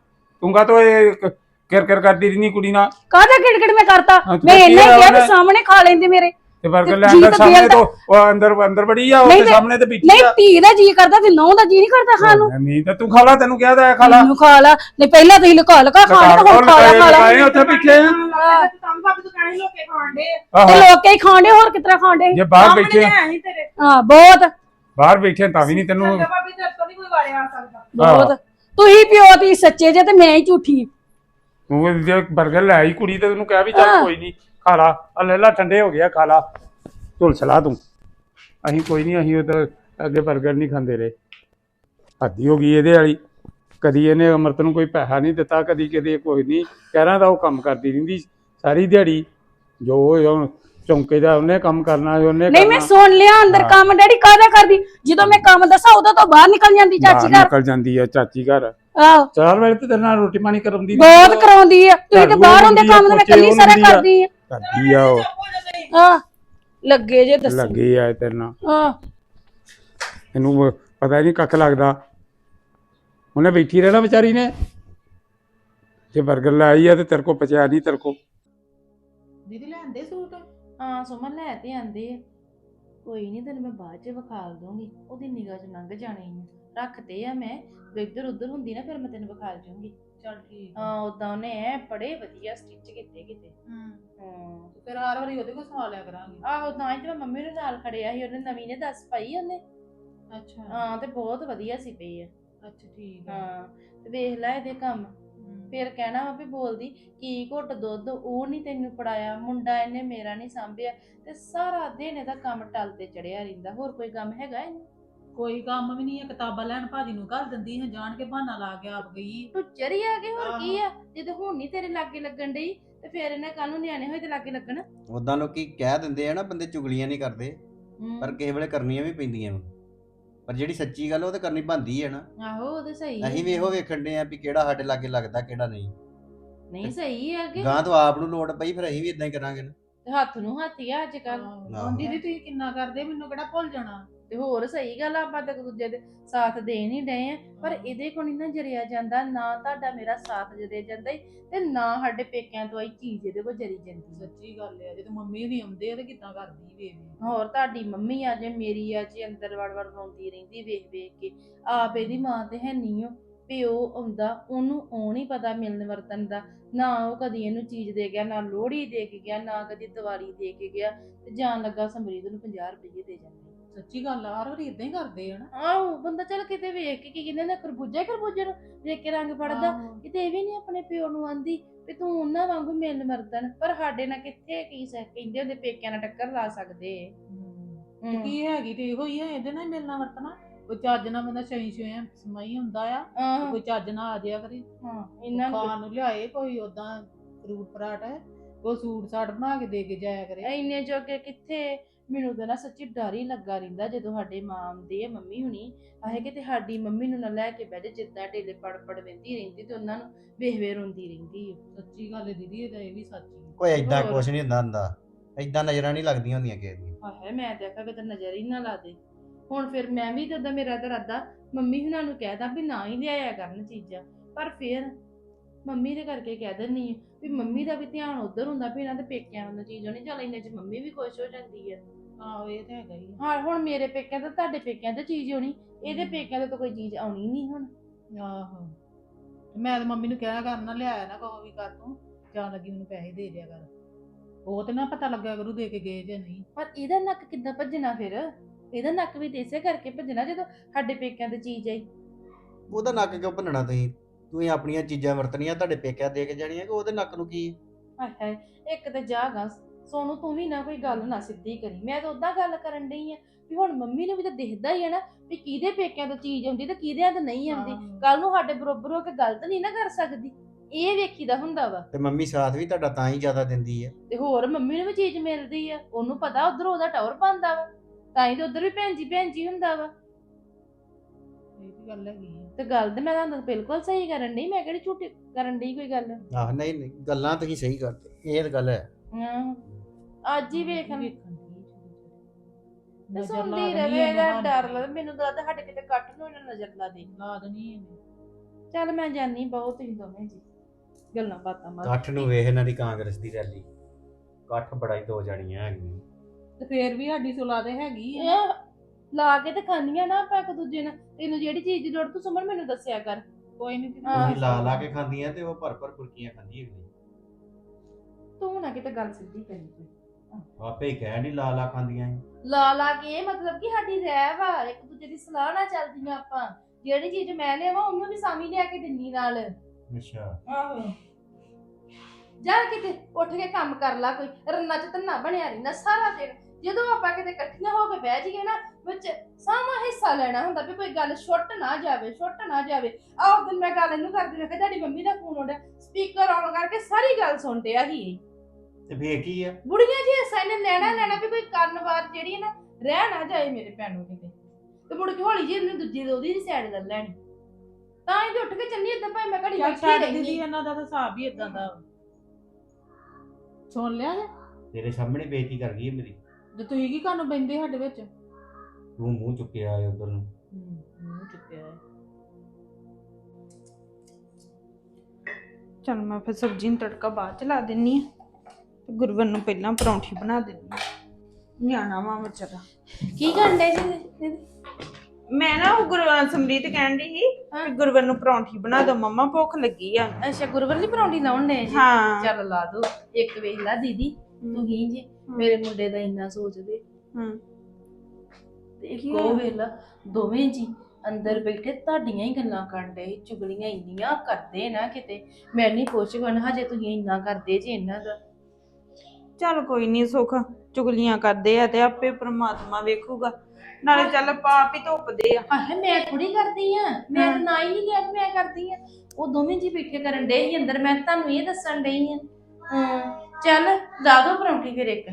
ਤੂੰ ਕਾ ਤੋ ਇਹ ਕ- ਕਿਰ ਕਿਰ ਕਰਦੀ ਰਹਿਨੀ ਕੁੜੀ ਨਾਲ ਕਾਹਦਾ ਕਿੜਕਿੜ ਮੈਂ ਕਰਤਾ ਹਾਂ, ਤੇ ਮੈਂ ਕੀ ਇੰਨਾ ਹੀ ਹੋਇਆ ਕਿਹਾ ਵੀ? ਸਾਹਮਣੇ ਖਾ ਲੈਂਦੇ ਮੇਰੇ ਤੇ ਬਰਗਰ ਤੇ ਲੈ ਜੀ ਅੰਦਰ ਤਾਂ ਸਾਹਮਣੇ ਤੋਂ ਉਹ ਅੰਦਰ ਅੰਦਰ ਬੜੀ ਆ ਉਹਦੇ ਤੇ- ਸਾਹਮਣੇ ਤੇ ਬੀਠੀ ਨਹੀਂ ਧੀ ਦਾ ਜੀ ਕਰਦਾ ਤੇ ਨੌ ਦਾ ਜੀ ਨਹੀਂ ਕਰਦਾ ਖਾਣ ਨੂੰ। ਨਹੀਂ ਤੇ ਤੂੰ ਖਾ ਲਾ ਤੈਨੂੰ ਕਿਹਾ ਤਾਂ ਖਾ ਲਾ। ਮੈਨੂੰ ਖਾ ਲਾ। ਨਹੀਂ ਪਹਿਲਾਂ ਤੁਸੀਂ ਲੁਕਾ ਲੁਕਾ ਖਾਣ ਤਾਂ ਹੁਣ ਖਾ ਲਾ ਖਾ ਲਾ ਉੱਥੇ ਪਿੱਛੇ ਹਾਂ ਤੂੰ ਭਾਬੀ ਤੂੰ ਕਹਿਣੀ ਲੋਕੇ ਹੀ ਖਾਂਦੇ ਹੋਰ ਕਿਤਰਾ ਖਾਂਦੇ ਜੇ ਬਾਹਰ ਬੈਠੇ ਹੈ ਨਹੀਂ ਤੇਰੇ। ਹਾਂ ਬਹੁਤ। ਬਾਹਰ ਬੈਠੇ ਤਾਂ ਵੀ ਨਹੀਂ ਤੈਨੂੰ। ਭਾਬੀ ਤੇ ਤੋਂ ਨਹੀਂ ਕੋਈ ਵਾਰਿਆ ਆ ਸਕਦਾ। ਬਹੁਤ। ਤੁਸੀਂ ਪਿਓ ਦੀ ਸੱਚੇ ਜੇ ਤੇ ਮੈਂ ਹੀ ਝੂਠੀ। ਤੂੰ ਜੇ 버ਗਰ ਲੈ ਆਈ ਕੁੜੀ ਤੇ ਤੈਨੂੰ ਕਹਿ ਵੀ ਚੱਲ। ਕੋਈ ਨਹੀਂ ਖਾ ਲਾ ਆ ਲੈ ਲਾ ਠੰਡੇ ਹੋ ਗਿਆ ਖਾ ਲਾ ਝੁਲਸ ਲਾ ਤੂੰ। ਅਸੀਂ ਕੋਈ ਨਹੀਂ ਅਸੀਂ ਤਾਂ ਅੱਗੇ 버ਗਰ ਨਹੀਂ ਖਾਂਦੇ ਰਹੇ। ਹੱਦੀ ਹੋ ਗਈ ਇਹਦੇ ਵਾਲੀ। ਕਦੀ ਇਹਨੇ ਅਮਰਤ ਨੂੰ ਕੋਈ ਪੈਸਾ ਨਹੀਂ ਦਿੱਤਾ ਕਦੀ ਕਦੇ ਕੋਈ ਨਹੀਂ ਕਹਿਰਾਂ ਦਾ ਉਹ ਕੰਮ ਕਰਦੀ ਰਹਿੰਦੀ ਸਾਰੀ ਦਿਹਾੜੀ। ਜੋ ਉਹ ਚੌਂਕੇ ਦਾ ਉਹਨੇ ਕੰਮ ਕਰਨਾ ਉਹਨੇ ਨਹੀਂ ਮੈਂ। ਸੁਣ ਲਿਆ ਅੰਦਰ। ਕੰਮ ਡੈਡੀ ਕਾਹਦਾ ਕਰਦੀ? ਜਦੋਂ ਮੈਂ ਕੰਮ ਦੱਸਾਂ ਉਦੋਂ ਤੋਂ ਬਾਹਰ ਨਿਕਲ ਜਾਂਦੀ ਚਾਚੀ ਘਰ। ਨਿਕਲ ਜਾਂਦੀ ਆ ਚਾਚੀ ਘਰ। ਆਹੋ। ਚਾਰ ਵੇਲੇ ਤੇ ਤੇਰੇ ਨਾਲ ਰੋਟੀ ਪਾਣੀ ਕਰਾਉਂਦੀ ਬਹੁਤ ਕਰਾਉਂਦੀ ਆ। ਤੁਸੀਂ ਤੇ ਬਾਹਰ ਹੁੰਦੇ ਕੰਮ ਤਾਂ ਮੈਂ ਕੱਲੀ ਸਾਰਾ। ਕਰਦੀ ਆ। ਕਰਦੀ ਆ ਉਹ। ਹਾਂ ਲੱਗੇ ਜੇ ਦੱਸੋ। ਲੱਗੇ ਆ ਤੇਰੇ ਨਾਲ। ਹਾਂ। ਇਹਨੂੰ ਪਤਾ ਨਹੀਂ ਕੱਖ ਲੱਗਦਾ। ਉਹਨੇ ਬੈਠੀ ਰਹਿਣਾ ਵਿਚਾਰੀ ਨੇ। ਜੇ 버ਗਰ ਲੈ ਆਈ ਆ ਤੇ ਤੇਰੇ ਕੋ ਪਚਿਆ ਨਹੀਂ ਤੇਰੇ ਕੋ ਦੀਦੀ ਲੈਂਦੇ ਸੂਟ? ਹਾਂ ਸੁਮਨ ਲੈ ਤੇ ਆਂਦੇ ਆ। ਕੋਈ ਨਹੀਂ ਤੈਨੂੰ ਮੈਂ ਬਾਅਦ ਚ ਵਿਖਾਲ ਦੂੰਗੀ ਉਹਦੀ ਨਿਗਾਹ ਚ ਲੰਘ ਜਾਣੇ ਨੇ ਰੱਖਦੇ ਆ ਮੈਂ। ਜੇ ਇੱਧਰ ਉੱਧਰ ਹੁੰਦੀ ਨਾ ਫਿਰ ਮੈਂ ਤੈਨੂੰ ਵਿਖਾਲ ਜੂੰਗੀ। ਚਲ ਠੀਕ ਹਾਂ ਉਦਾਂ ਉਹਨੇ ਐ ਬੜੇ ਵਧੀਆ ਸਟਿਚ ਕੀਤੇ ਕਿਤੇ। ਹੂੰ। ਹਾਂ। ਫਿਰ ਹਰ ਵਾਰੀ ਉਹਦੇ ਕੋਲ ਸਵਾ ਲਿਆ ਕਰਾਂਗੇ। ਆਹੋ ਤਾਂ ਹੀ ਤੇ ਮੈਂ ਮੰਮੀ ਨੂੰ ਨਾਲ ਖੜਿਆ ਸੀ ਉਹਨੇ ਨਵੀਂ ਨੇ ਦੱਸ ਪਾਈ ਉਹਨੇ। ਅੱਛਾ। ਹਾਂ ਤੇ ਬਹੁਤ ਵਧੀਆ ਸੀ ਪਈ ਆ। ਅੱਛਾ ਠੀਕ ਆ। ਹਾਂ ਤੇ ਵੇਖ ਲੈ ਇਹਦੇ ਕੰਮ। ਹੂੰ। ਫਿਰ ਕਹਿਣਾ ਵਾ ਵੀ ਬੋਲਦੀ ਕੀ ਘੁੱਟ ਦੁੱਧ? ਉਹ ਨਹੀਂ ਤੈਨੂੰ ਫੜਾਇਆ। ਮੁੰਡਾ ਇਹਨੇ ਮੇਰਾ ਨਹੀਂ ਸਾਂਭਿਆ। ਤੇ ਸਾਰਾ ਦਿਨ ਇਹਦਾ ਕੰਮ ਟਲ ਤੇ ਚੜਿਆ ਰਹਿੰਦਾ। ਹੋਰ ਕੋਈ ਕੰਮ ਹੈਗਾ ਇਹਨੂੰ? ਕੋਈ ਕੰਮ ਵੀ ਨਹੀਂ ਹੈ ਕਿਤਾਬਾਂ ਲੈਣ ਭਾਜੀ ਨੂੰ ਘੱਲ ਦਿੰਦੀ ਹੈ ਜਾਣ ਕੇ ਬਹਾਨਾ ਲਾ ਕੇ ਆਪ ਗਈ। ਤੂੰ ਚਰੀ ਆ ਕੇ ਹੋਰ ਕੀ ਆ? ਜਦੋਂ ਹੁਣ ਨਹੀਂ ਤੇਰੇ ਲਾਗੇ ਲੱਗਣ ਡਈ ਤੇ ਫਿਰ ਇਹਨੇ ਕੱਲ ਨੂੰ ਨਿਆਣੇ ਹੋਏ ਤੇ ਲਾਗੇ ਲੱਗਣ। ਉਦਾਂ ਲੋਕੀ ਕਹਿ ਦਿੰਦੇ ਆ ਨਾ ਬੰਦੇ ਚੁਗਲੀਆਂ ਨਹੀਂ ਕਰਦੇ ਹਮ, ਪਰ ਕਿਸੇ ਵੇਲੇ ਕਰਨੀਆਂ ਵੀ ਪੈਂਦੀਆਂ ਵਾ ਪਰ ਜਿਹੜੀ ਸੱਚੀ ਗੱਲ ਉਹ ਤਾਂ ਕਰਨੀ ਬੰਦੀ ਹੈ ਨਾ। ਆਹੋ ਉਹ ਤੇ ਸਹੀ। ਅਸੀਂ ਵੀ ਇਹੋ ਵੇਖਣ ਦੇ ਆ ਵੀ ਕਿਹੜਾ ਸਾਡੇ ਲਾਗੇ ਲੱਗਦਾ ਕਿਹੜਾ ਨਹੀਂ। ਨਹੀਂ ਸਹੀ ਆ ਕਿ ਗਾਂ ਤੋਂ ਆਪ ਨੂੰ ਲੋੜ ਪਈ ਫਿਰ ਅਸੀਂ ਵੀ ਇਦਾਂ ਹੀ ਕਰਾਂਗੇ ਨਾ। ਤੇ ਹੱਥ ਨੂੰ ਹੱਥ ਹੀ ਆ ਅੱਜ ਕੱਲ ਹਾਂ ਦੀਦੀ ਤੁਸੀਂ ਕਿੰਨਾ ਕਰਦੇ? ਮੈਨੂੰ ਕਿਹੜਾ ਭੁੱਲ ਜਾਣਾ। ਤੇ ਹੋਰ ਸਹੀ ਗੱਲ ਆ, ਆਪਾਂ ਤਾਂ ਇੱਕ ਦੂਜੇ ਦੇ ਸਾਥ ਦੇ ਨਹੀਂ ਡਏ ਆ। ਪਰ ਇਹਦੇ ਕੋਲ ਨਹੀਂ ਨਾ ਜਰਿਆ ਜਾਂਦਾ ਨਾ ਤੁਹਾਡਾ ਮੇਰਾ ਸਾਥ ਜਰੇ ਜਾਂਦਾ ਈ, ਤੇ ਨਾ ਸਾਡੇ ਪੇਕਿਆਂ ਤੋਂ ਆਈ ਚੀਜ਼ ਇਹਦੇ ਕੋਲ ਜਰੀ ਜਾਂਦੀ। ਸੱਚੀ ਗੱਲ ਹੈ ਜਦੋਂ ਮੰਮੀ ਵੀ ਆਉਂਦੇ ਆ ਤੇ ਕਿੱਦਾਂ ਕਰਦੀ ਵੇਖ। ਹੋਰ ਤੁਹਾਡੀ ਮੰਮੀ ਆ ਜੇ ਮੇਰੀ ਆ ਜੇ ਅੰਦਰ ਵੜ ਵੜ ਰੋਂਦੀ ਰਹਿੰਦੀ ਵੇਖ ਵੇਖ ਕੇ। ਆਪ ਇਹਦੀ ਮਾਂ ਤੇ ਹੈ ਨਹੀਂ ਓ ਪਿਓ ਆਉਂਦਾ ਉਹਨੂੰ ਉਹ ਨਹੀਂ ਪਤਾ ਮਿਲਣ ਵਰਤਨ ਦਾ। ਨਾ ਉਹ ਕਦੀ ਇਹਨੂੰ ਚੀਜ਼ ਦੇ ਗਿਆ ਨਾ ਲੋਹੜੀ ਦੇ ਕੇ ਗਿਆ ਨਾ ਕਦੀ ਦੀਵਾਲੀ ਦੇ ਕੇ ਗਿਆ ਤੇ ਜਾਣ ਲੱਗਾ ਸਮਰੀਦ ਨੂੰ 50 ਰੁਪਏ ਦੇ ਜਾਂਦੇ। ਸੱਚੀ ਗੱਲ ਆ ਹਰ ਵਾਰੀ ਇਦਾਂ ਹੀ ਕਰਦੇ ਆ ਨਾ। ਆਹੋ ਬੰਦਾ ਚੱਲ ਕਿਤੇ ਵੇਖ ਕੇ ਕੀ ਕਹਿੰਦੇ ਨੇ ਖਰਬੂਜਾ ਖਰਬੂਜੇ ਨੂੰ ਵੇਖ ਕੇ ਰੰਗ ਫੜਦਾ। ਆਹੋ। ਕਿਤੇ ਇਹ ਵੀ ਨਹੀਂ ਆਪਣੇ ਪਿਓ ਨੂੰ ਆਂਦੀ ਵੀ ਤੂੰ ਉਹਨਾਂ ਵਾਂਗੂ ਮਿਲਣ ਵਰਤਨ ਪਰ ਸਾਡੇ ਨਾਲ ਕਿੱਥੇ ਕੀ ਸਹ ਕਹਿੰਦੇ ਹੁੰਦੇ ਪੇਕਿਆਂ ਨਾਲ ਟੱਕਰ ਲਾ ਸਕਦੇ ਹੂੰ। ਤੇ ਹੂੰ। ਕੀ ਹੈਗੀ ਤੇ ਇਹੋ ਹੀ ਆ ਇਹਦੇ ਨਾਲ ਹੀ ਮਿਲਣਾ ਵਰਤਣਾ। ਕੋਈ ਚੱਜ ਨਾਲ ਬੰਦਾ ਛਈ ਛੋਇਆ ਸਮਾਈ ਹੁੰਦਾ ਆ ਤੇ ਆਹ। ਕੋਈ ਚੱਜ ਨਾਲ ਆ ਜਾਇਆ ਕਰੇ। ਹਾਂ ਇਹਨਾਂ ਨੂੰ ਖਾਣ ਨੂੰ ਲਿਆਏ ਕੋਈ ਉਦਾਂ ਫਰੂਟ ਫਰਾਟ ਹੈ ਕੋਈ ਸੂਟ ਸਾਟ ਬਣਾ ਕੇ ਦੇ ਕੇ ਜਾਇਆ ਕਰੇ। ਇੰਨੇ ਜੋਗੇ ਕਿੱਥੇ? ਮੈਨੂੰ ਤਾਂ ਨਾ ਸੱਚੀ ਡਰ ਹੀ ਲੱਗਾ ਰਹਿੰਦਾ ਜਦੋਂ ਸਾਡੇ ਮਾਂ ਹੈ ਮੰਮੀ ਹੁਣੀ। ਆਹੇ ਕਿ ਤੇ ਸਾਡੀ ਮੰਮੀ ਨੂੰ ਨਾ ਲੈ ਕੇ ਬਹਿ ਜਾ ਜਿੱਦਾਂ ਢੇਲੇ ਪੜ ਪੜ ਵਹਿੰਦੀ ਰਹਿੰਦੀ ਤੇ ਉਹਨਾਂ ਨੂੰ ਵੇਖ ਵੇ ਰੋਂਦੀ ਰਹਿੰਦੀ ਸੱਚੀ ਗੱਲ ਹੈ ਦੀਦੀ ਇਹ ਤਾਂ ਇਹ ਵੀ ਸੱਚੀ ਹੈ। ਕੋਈ ਐਦਾਂ ਹੋਰ। ਕੁਛ ਨਹੀਂ ਹੁੰਦਾ ਹੁੰਦਾ। ਐਦਾਂ ਨਜ਼ਰਾਂ ਨਹੀਂ ਲੱਗਦੀਆਂ ਹੁੰਦੀਆਂ ਕਿਸੇ ਦੀਆਂ। ਆਹੇ ਮੈਂ ਤੇ ਆਖਿਆ ਕਿਤੇ ਨਜ਼ਰ ਹੀ ਨਾ ਲਾ ਦੇ। ਹੁਣ ਫਿਰ ਮੈਂ ਵੀ ਤੇ ਉਦਾਂ ਮੇਰਾ ਤਾਂ ਇਰਾਦਾ ਮੰਮੀ ਹੁਣਾਂ ਨੂੰ ਕਹਿਦਾ ਵੀ ਨਾ ਹੀ ਲਿਆਇਆ ਕਰਨ ਚੀਜ਼ਾਂ। ਪਰ ਫਿਰ ਮੰਮੀ ਦੇ ਕਰਕੇ ਕਹਿ ਦਿੰਨੀ ਆ ਵੀ ਮੰਮੀ ਦਾ ਵੀ ਧਿਆਨ ਉਧਰ ਹੁੰਦਾ ਵੀ ਇਹਨਾਂ ਦੇ ਪੇਕਿਆਂ ਵੱਲੋਂ ਚੀਜ਼ ਹੋਣੀ ਚੱਲ ਇੰਨੇ ਚ ਮੰਮੀ ਵੀ ਖੁਸ਼ ਹੋ ਜਾਂਦੀ ਹੈ ਆਹੋ ਇਹ ਤਾਂ ਹੈਗਾ ਹੀ ਆ। ਹਾਂ ਹੁਣ ਮੇਰੇ ਪੇਕਿਆਂ ਤੇ ਤੁਹਾਡੇ ਪੇਕਿਆਂ ਤੇ ਚੀਜ਼ ਹੋਣੀ ਇਹਦੇ ਪੇਕਿਆਂ ਤੇ ਤਾਂ ਕੋਈ ਚੀਜ਼ ਆਉਣੀ ਨਹੀਂ ਹੁਣ। ਆਹੋ। ਤੇ ਮੈਂ ਤਾਂ ਮੰਮੀ ਨੂੰ ਕਿਹਾ ਕਰਨਾ ਲਿਆਇਆ ਨਾ ਕਹੋ ਵੀ ਕਰ ਤੂੰ ਜਾਣ ਲੱਗੀ ਮੈਨੂੰ ਪੈਸੇ ਦੇ ਦਿਆ ਕਰ। ਉਹ ਤੇ ਨਾ ਪਤਾ ਲੱਗਿਆ ਕਰੂ ਦੇ ਕੇ ਗਏ ਜਾਂ ਨਹੀਂ। ਪਰ ਇਹਦਾ ਨੱਕ ਕਿੱਦਾਂ ਭੱਜਣਾ ਫਿਰ? ਇਹਦਾ ਨੱਕ ਵੀ ਦੇਸੇ ਕਰਕੇ ਭੱਜਣਾ ਜਦੋਂ ਸਾਡੇ ਪੇਕਿਆਂ ਤੇ ਚੀਜ਼ ਆਈ। ਉਹਦਾ ਨੱਕ ਕਿਉਂ ਭੰਨਣਾ ਤੁਸੀਂ? ਤੁਸੀਂ ਆਪਣੀਆਂ ਚੀਜ਼ਾਂ ਵਰਤਣੀਆਂ ਤੁਹਾਡੇ ਪੇਕਿਆਂ ਦੇ ਕੇ ਜਾਣੀਆਂ ਕਿ ਉਹਦੇ ਨੱਕ ਨੂੰ ਕੀ? ਹੈ? ਹਾਏ ਹਾਏ ਇੱਕ ਤੇ ਜਾਗਾ ਸੋਨੂੰ ਤੂੰ ਵੀ ਨਾ ਕੋਈ ਗੱਲ ਨਾ ਸਿੱਧੀ ਕਰੀ। ਮੈਂ ਤਾਂ ਉਦਾਂ ਗੱਲ ਕਰਨ ਡਈ ਆ ਵੀ ਹੁਣ ਮੰਮੀ ਨੂੰ ਵੀ ਤਾਂ ਦਿਖਦਾ ਹੀ ਹੈ ਨਾ ਵੀ ਕਿਹਦੇ ਪੇਕਿਆਂ ਤੋਂ ਚੀਜ਼ ਆਉਂਦੀ ਤੇ ਕਿਹਦਿਆਂ ਤੋਂ ਨਹੀਂ ਆਉਂਦੀ। ਕੱਲ ਨੂੰ ਸਾਡੇ ਬਰੋਬਰ ਹੋ ਕੇ ਗਲਤ ਨਹੀਂ ਨਾ ਕਰ ਸਕਦੀ। ਇਹ ਵੇਖੀਦਾ ਹੁੰਦਾ ਵਾ। ਤੇ ਮੰਮੀ ਸਾਥ ਵੀ ਤੁਹਾਡਾ ਤਾਂ ਹੀ ਜ਼ਿਆਦਾ ਦਿੰਦੀ ਹੈ ਤੇ ਹੋਰ ਮੰਮੀ ਨੂੰ ਵੀ ਚੀਜ਼ ਮਿਲਦੀ ਆ। ਉਹਨੂੰ ਪਤਾ ਉਧਰ ਉਹਦਾ ਟੌਰ ਪਾਉਂਦਾ ਵਾ। ਤਾਂ ਹੀ ਤੇ ਉਧਰ ਵੀ ਭੈਣ ਜੀ ਭੈਣ ਜੀ ਹੁੰਦਾ ਵਾ। ਇਹ ਵੀ ਗੱਲ ਹੈਗੀ ਆ। ਤੇ ਗੱਲ ਤੇ ਮੈਂ ਤੁਹਾਨੂੰ ਬਿਲਕੁਲ ਸਹੀ ਕਰਨ ਡਈ ਮੈਂ ਕਿਹੜੀ ਝੂਠੀ ਕਰਨ ਡਈ ਕੋਈ ਗੱਲ? ਆਹ ਨਹੀਂ ਨਹੀਂ ਗੱਲਾਂ ਤੁਸੀਂ ਸਹੀ ਕਰਦੇ ਇਹ ਤਾਂ ਗੱਲ ਹੈ। ਹਾਂ ਅੱਜ ਹੀ ਵੇਖਣ ਦੀ। ਤੇ ਸੁਣਦੀ ਰਵੇ ਇਹਦਾ। ਡਰ ਲੱਗਦਾ ਮੈਨੂੰ ਤਾਂ ਲੱਗਦਾ ਸਾਡੇ ਕਿਤੇ ਕੱਟ ਨੂੰ ਇਹਨਾਂ ਨਜ਼ਰ ਲਾ ਦੇ ਲਾ ਦੇਣੀ ਇਹਨੇ। ਚੱਲ ਮੈਂ ਜਾਨੀ ਬਹੁਤ ਹੀ ਦੋਵੇਂ ਜੀ। ਗੱਲਾਂ ਬਾਤਾਂ ਮਾਰ ਇਕੱਠ ਨੂੰ ਵੇਖ ਇਹਨਾਂ ਦੀ ਕਾਂਗਰਸ ਦੀ ਰੈਲੀ। ਇਕੱਠ ਬੜਾ ਹੀ ਦੋ ਜਾਣੀਆਂ ਹੈਗੀਆਂ। ਤੇ ਫੇਰ ਵੀ ਸਾਡੀ ਸੁਲਾ ਤੇ ਹੈਗੀ ਆ। ਲਾ ਕੇ ਤੇ ਖਾਣੀਆਂ ਨਾ ਆਪਾਂ ਇੱਕ ਦੂਜੇ ਨਾਲ। ਤੈਨੂੰ ਜਿਹੜੀ ਚੀਜ਼ ਦੀ ਲੋੜ ਤੂੰ ਸਮਝ ਮੈਨੂੰ ਦੱਸਿਆ ਕਰ। ਕੋਈ ਨਹੀਂ। ਤੁਸੀਂ ਲਾ ਲਾ ਕੇ ਖਾਂਦੀਆਂ ਤੇ ਉਹ ਭਰ ਭਰ ਫੁਲਕੀਆਂ ਖਾਂਦੀ ਹੈਗੀ ਤੂੰ ਨਾ ਕਿਤੇ ਗੱਲ ਸਿੱਧੀ ਕਰੀ ਕੋਈ। ਆਪੇ ਹੀ ਕਹਿ ਨਹੀਂ ਲਾ ਲਾ ਖਾਂਦੀਆਂ ਸੀ। ਲਾ ਲਾ ਕੇ ਇਹ ਮਤਲਬ ਕਿ ਸਾਡੀ ਰਹਿ ਵਾ ਇੱਕ ਦੂਜੇ ਦੀ ਸਲਾਹ ਨਾਲ ਚੱਲਦੀਆਂ ਆਪਾਂ। ਜਿਹੜੀ ਚੀਜ਼ ਮੈਂ ਲਿਆਵਾਂ ਉਹਨੂੰ ਵੀ ਸਾਮੀ ਲਿਆ ਕੇ ਦਿੰਨੀ ਨਾਲ। ਅੱਛਾ। ਆਹੋ। ਜਾ ਕਿਤੇ ਉੱਠ ਕੇ ਕੰਮ ਕਰ ਲਾ ਕੋਈ। ਰੰਨਾ ਚ ਧੰਨਾ ਬਣਿਆ ਰਹਿੰਦਾ ਸਾਰਾ ਦਿਨ ਜਦੋਂ ਆਪਾਂ ਕਿਤੇ ਇਕੱਠੀਆਂ ਹੋ ਕੇ ਬਹਿ ਜਾਈਏ ਨਾ ਵਿੱਚ ਸਾਮਾ ਹਿੱਸਾ ਲੈਣਾ ਹੁੰਦਾ ਵੀ ਕੋਈ ਗੱਲ ਛੁੱਟ ਨਾ ਜਾਵੇ ਛੁੱਟ ਨਾ ਜਾਵੇ। ਆਹ ਦਿਨ ਮੈਂ ਗੱਲ ਇਹਨੂੰ ਕਰਦੀ ਮੈਂ ਕਿਹਾ ਤੁਹਾਡੀ ਮੰਮੀ ਦਾ ਫੋਨ ਆਉਂਦਾ ਸਪੀਕਰ ਆਨ ਕਰਕੇ ਸਾਰੀ ਗੱਲ ਸੁਣਦੇ ਆ ਹੀ ਤੇ ਫੇਰ ਕੀ ਆ? ਬੁੜੀਆਂ ਜੀ ਐਸਾ ਇਹਨੇ ਲੈਣਾ ਲੈਣਾ ਵੀ ਕੋਈ ਕੰਨਵਾਰ ਜਿਹੜੀ ਹੈ ਨਾ ਰਹਿ ਨਾ ਜਾਏ ਮੇਰੇ ਭੈਣ ਕਿਤੇ। ਤੇ ਮੁੜ ਕੇ ਹੌਲੀ ਜੀ ਇਹਨੇ ਦੂਜੀ ਉਹਦੀ ਸਾਈਡ ਲੈ ਲੈਣੀ। ਤਾਂ ਇਹ ਉੱਠ ਕੇ ਚੱਲੀ ਏਦਾਂ ਭਾਈ ਮੈਂ ਘੜੀ ਚੱਲ ਬੈਠੀ ਛੱਡ ਰਹਿੰਦੀ। ਦੀਦੀ ਇਹਨਾਂ ਦਾ ਤਾਂ ਹਿਸਾਬ ਹੀ ਇਦਾਂ ਦਾ। ਸੁਣ ਲਿਆ ਜੇ? ਤੇਰੇ ਸਾਹਮਣੇ ਬੇਇੱਜ਼ਤੀ ਕਰ ਗਈ ਮੇਰੀ। ਜੇ ਤੁਸੀਂ ਕੀ ਕਰਨ ਬੈਂਦੇ ਸਾਡੇ ਵਿੱਚ? ਤੂੰ ਮੂੰਹ ਚੁੱਕਿਆ ਆ ਉਧਰ ਨੂੰ। ਮੂੰਹ ਚੁੱਕਿਆ ਹੈ। ਚਲ ਮੈਂ ਫਿਰ ਸਬਜ਼ੀ ਨੂੰ ਤੜਕਾ ਬਾਅਦ ਚ ਲਾ ਦਿੰਨੀ ਆ। ਤੇ ਨੂੰ ਪਹਿਲਾਂ ਪਰੌਂਠੀ ਬਣਾ ਦਿੰਨੀ ਆ। ਨਿਆਣਾ ਵਾ ਵਿਚਾਰਾ। ਕੀ ਕਰਦੇ ਜੀ ਦੀਦੀ? ਮੈਂ ਨਾ ਉਹ ਗੁਰਵਰ ਸਮਰੀਤ ਕਹਿਣ ਦੀ ਸੀ ਹਾਂ। ਕਿ ਗੁਰਵਰ ਨੂੰ ਪਰੌਂਠੀ ਬਣਾ ਦੋ ਮੰਮਾ ਭੁੱਖ ਲੱਗੀ ਆ। ਅੱਛਾ ਗੁਰਵਰ ਦੀ ਪਰੌਂਠੀ ਲਾਉਣ ਦੇ ਜੀ ਹਾਂ। ਚੱਲ ਲਾ ਦੋ ਇੱਕ ਵੇਖ ਲਾ ਦੀਦੀ। ਤੁਸੀਂ ਜੀ ਮੇਰੇ ਮੁੰਡੇ ਦਾ ਇੰਨਾ ਸੋਚਦੇ ਇੱਕੋ ਹੋਇਆ? ਵੇਲਾ ਦੋਵੇਂ ਜੀ ਅੰਦਰ ਬੈਠੇ ਤੁਹਾਡੀਆਂ ਹੀ ਗੱਲਾਂ ਕਰਦੇ ਚੁਗਲੀਆਂ ਇੰਨੀਆਂ ਕਰਦੇ ਨਾ ਕਿਤੇ। ਮੈਂ ਨਹੀਂ ਪੁੱਛਗਣ ਹਜੇ ਤੁਸੀਂ ਇੰਨਾ ਕਰਦੇ ਜੀ ਇਹਨਾਂ ਦਾ। ਚੱਲ ਕੋਈ ਨਹੀਂ ਸੁੱਖ ਚੁਗਲੀਆਂ ਕਰਦੇ ਆ ਤੇ ਆਪੇ ਪ੍ਰਮਾਤਮਾ ਵੇਖੂਗਾ। ਨਾਲੇ ਚੱਲ ਪਾਪ ਹੀ ਧੁੱਪਦੇ ਆ। ਆਹ ਮੈਂ ਥੋੜੀ ਕਰਦੀ ਆ ਮੈਂ ਤਾਂ ਨਾ ਹੀ ਨਹੀਂ ਕਿਹਾ ਕਿ ਮੈਂ ਕਰਦੀ ਆ। ਉਹ ਦੋਵੇਂ ਜੀ ਬੈਠੇ ਕਰਨ ਡੇ ਹੀ ਅੰਦਰ ਮੈਂ ਤੁਹਾਨੂੰ ਇਹ ਦੱਸਣ ਡਈ ਆ। ਹਾਂ। ਚੱਲ ਲਾ ਦੋ ਪਰੌਂਠੀ ਫਿਰ ਇੱਕ।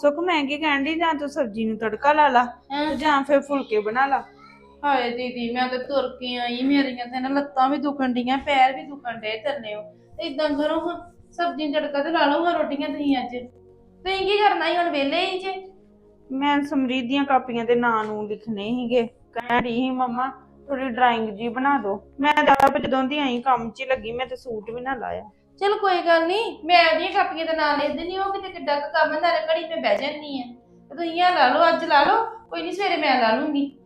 ਸੁੱਖ ਮੈਂ ਕੀ ਕਹਿਣ ਦੀ ਜਾਂ ਤੂੰ ਸਬਜ਼ੀ ਨੂੰ ਤੜਕਾ ਲਾ ਲਾ। ਤੇ ਜਾਂ ਫਿਰ ਫੁਲਕੇ ਬਣਾ ਲਾ। ਹਾਏ ਦੀਦੀ ਮੈਂ ਤਾਂ ਤੁਰ ਕੇ ਆਈ ਮੇਰੀਆਂ ਤੇ ਨਾ ਲੱਤਾਂ ਵੀ ਦੁਖਣ ਡੀਆਂ ਪੈਰ ਵੀ ਦੁਖਣ ਡੇ ਤੰਨੇ ਤੇ ਇਦਾਂ ਕਰੋ ਹਾਂ ਸਬਜ਼ੀ ਨੂੰ ਤੜਕਾ ਤੇ ਲਾ ਲਓ ਹਾਂ ਰੋਟੀਆਂ ਤੁਸੀਂ ਅੱਜ। ਤੁਸੀਂ ਕੀ ਕਰਨਾ ਹੀ ਹੁਣ ਵਿਹਲੇ ਹੀ ਜੇ? ਮੈਂ ਸਮਰੀਤ ਦੀਆਂ ਕਾਪੀਆਂ ਤੇ ਨਾਂ ਨੂੰ ਲਿਖਣੇ ਸੀਗੇ। ਕਹਿ ਰਹੀ ਸੀ ਮੰਮਾ ਥੋੜੀ ਡਰਾਇੰਗ ਜੀ ਬਣਾ ਦਿਓ ਮੈਂ ਤਾਂ ਆਪ ਜਦੋਂ ਦੀ ਆਈ ਕੰਮ 'ਚ ਹੀ ਲੱਗੀ ਮੈਂ ਤੇ ਸੂਟ ਵੀ ਨਾ ਲਾਇਆ। ਚਲ ਕੋਈ ਗੱਲ ਨਹੀਂ ਮੈਂ ਉਹਦੀਆਂ ਕਾਪੀਆਂ ਦੇ ਨਾਂ ਲਿਖ ਦਿੰਦੀ ਹਾਂ ਉਹ ਕਿਤੇ ਕਿੱਡਾ ਕੁ ਕੰਮ ਹੁੰਦਾ ਘੜੀ ਮੈਂ ਬਹਿ ਜਾਂਦੀ ਆ। ਤੇ ਤੁਸੀਂ ਆ ਲਾ ਲਓ ਅੱਜ ਲਾ ਲਓ ਕੋਈ ਨਹੀਂ ਸਵੇਰੇ ਮੈਂ ਲਾ ਲੂੰਗੀ।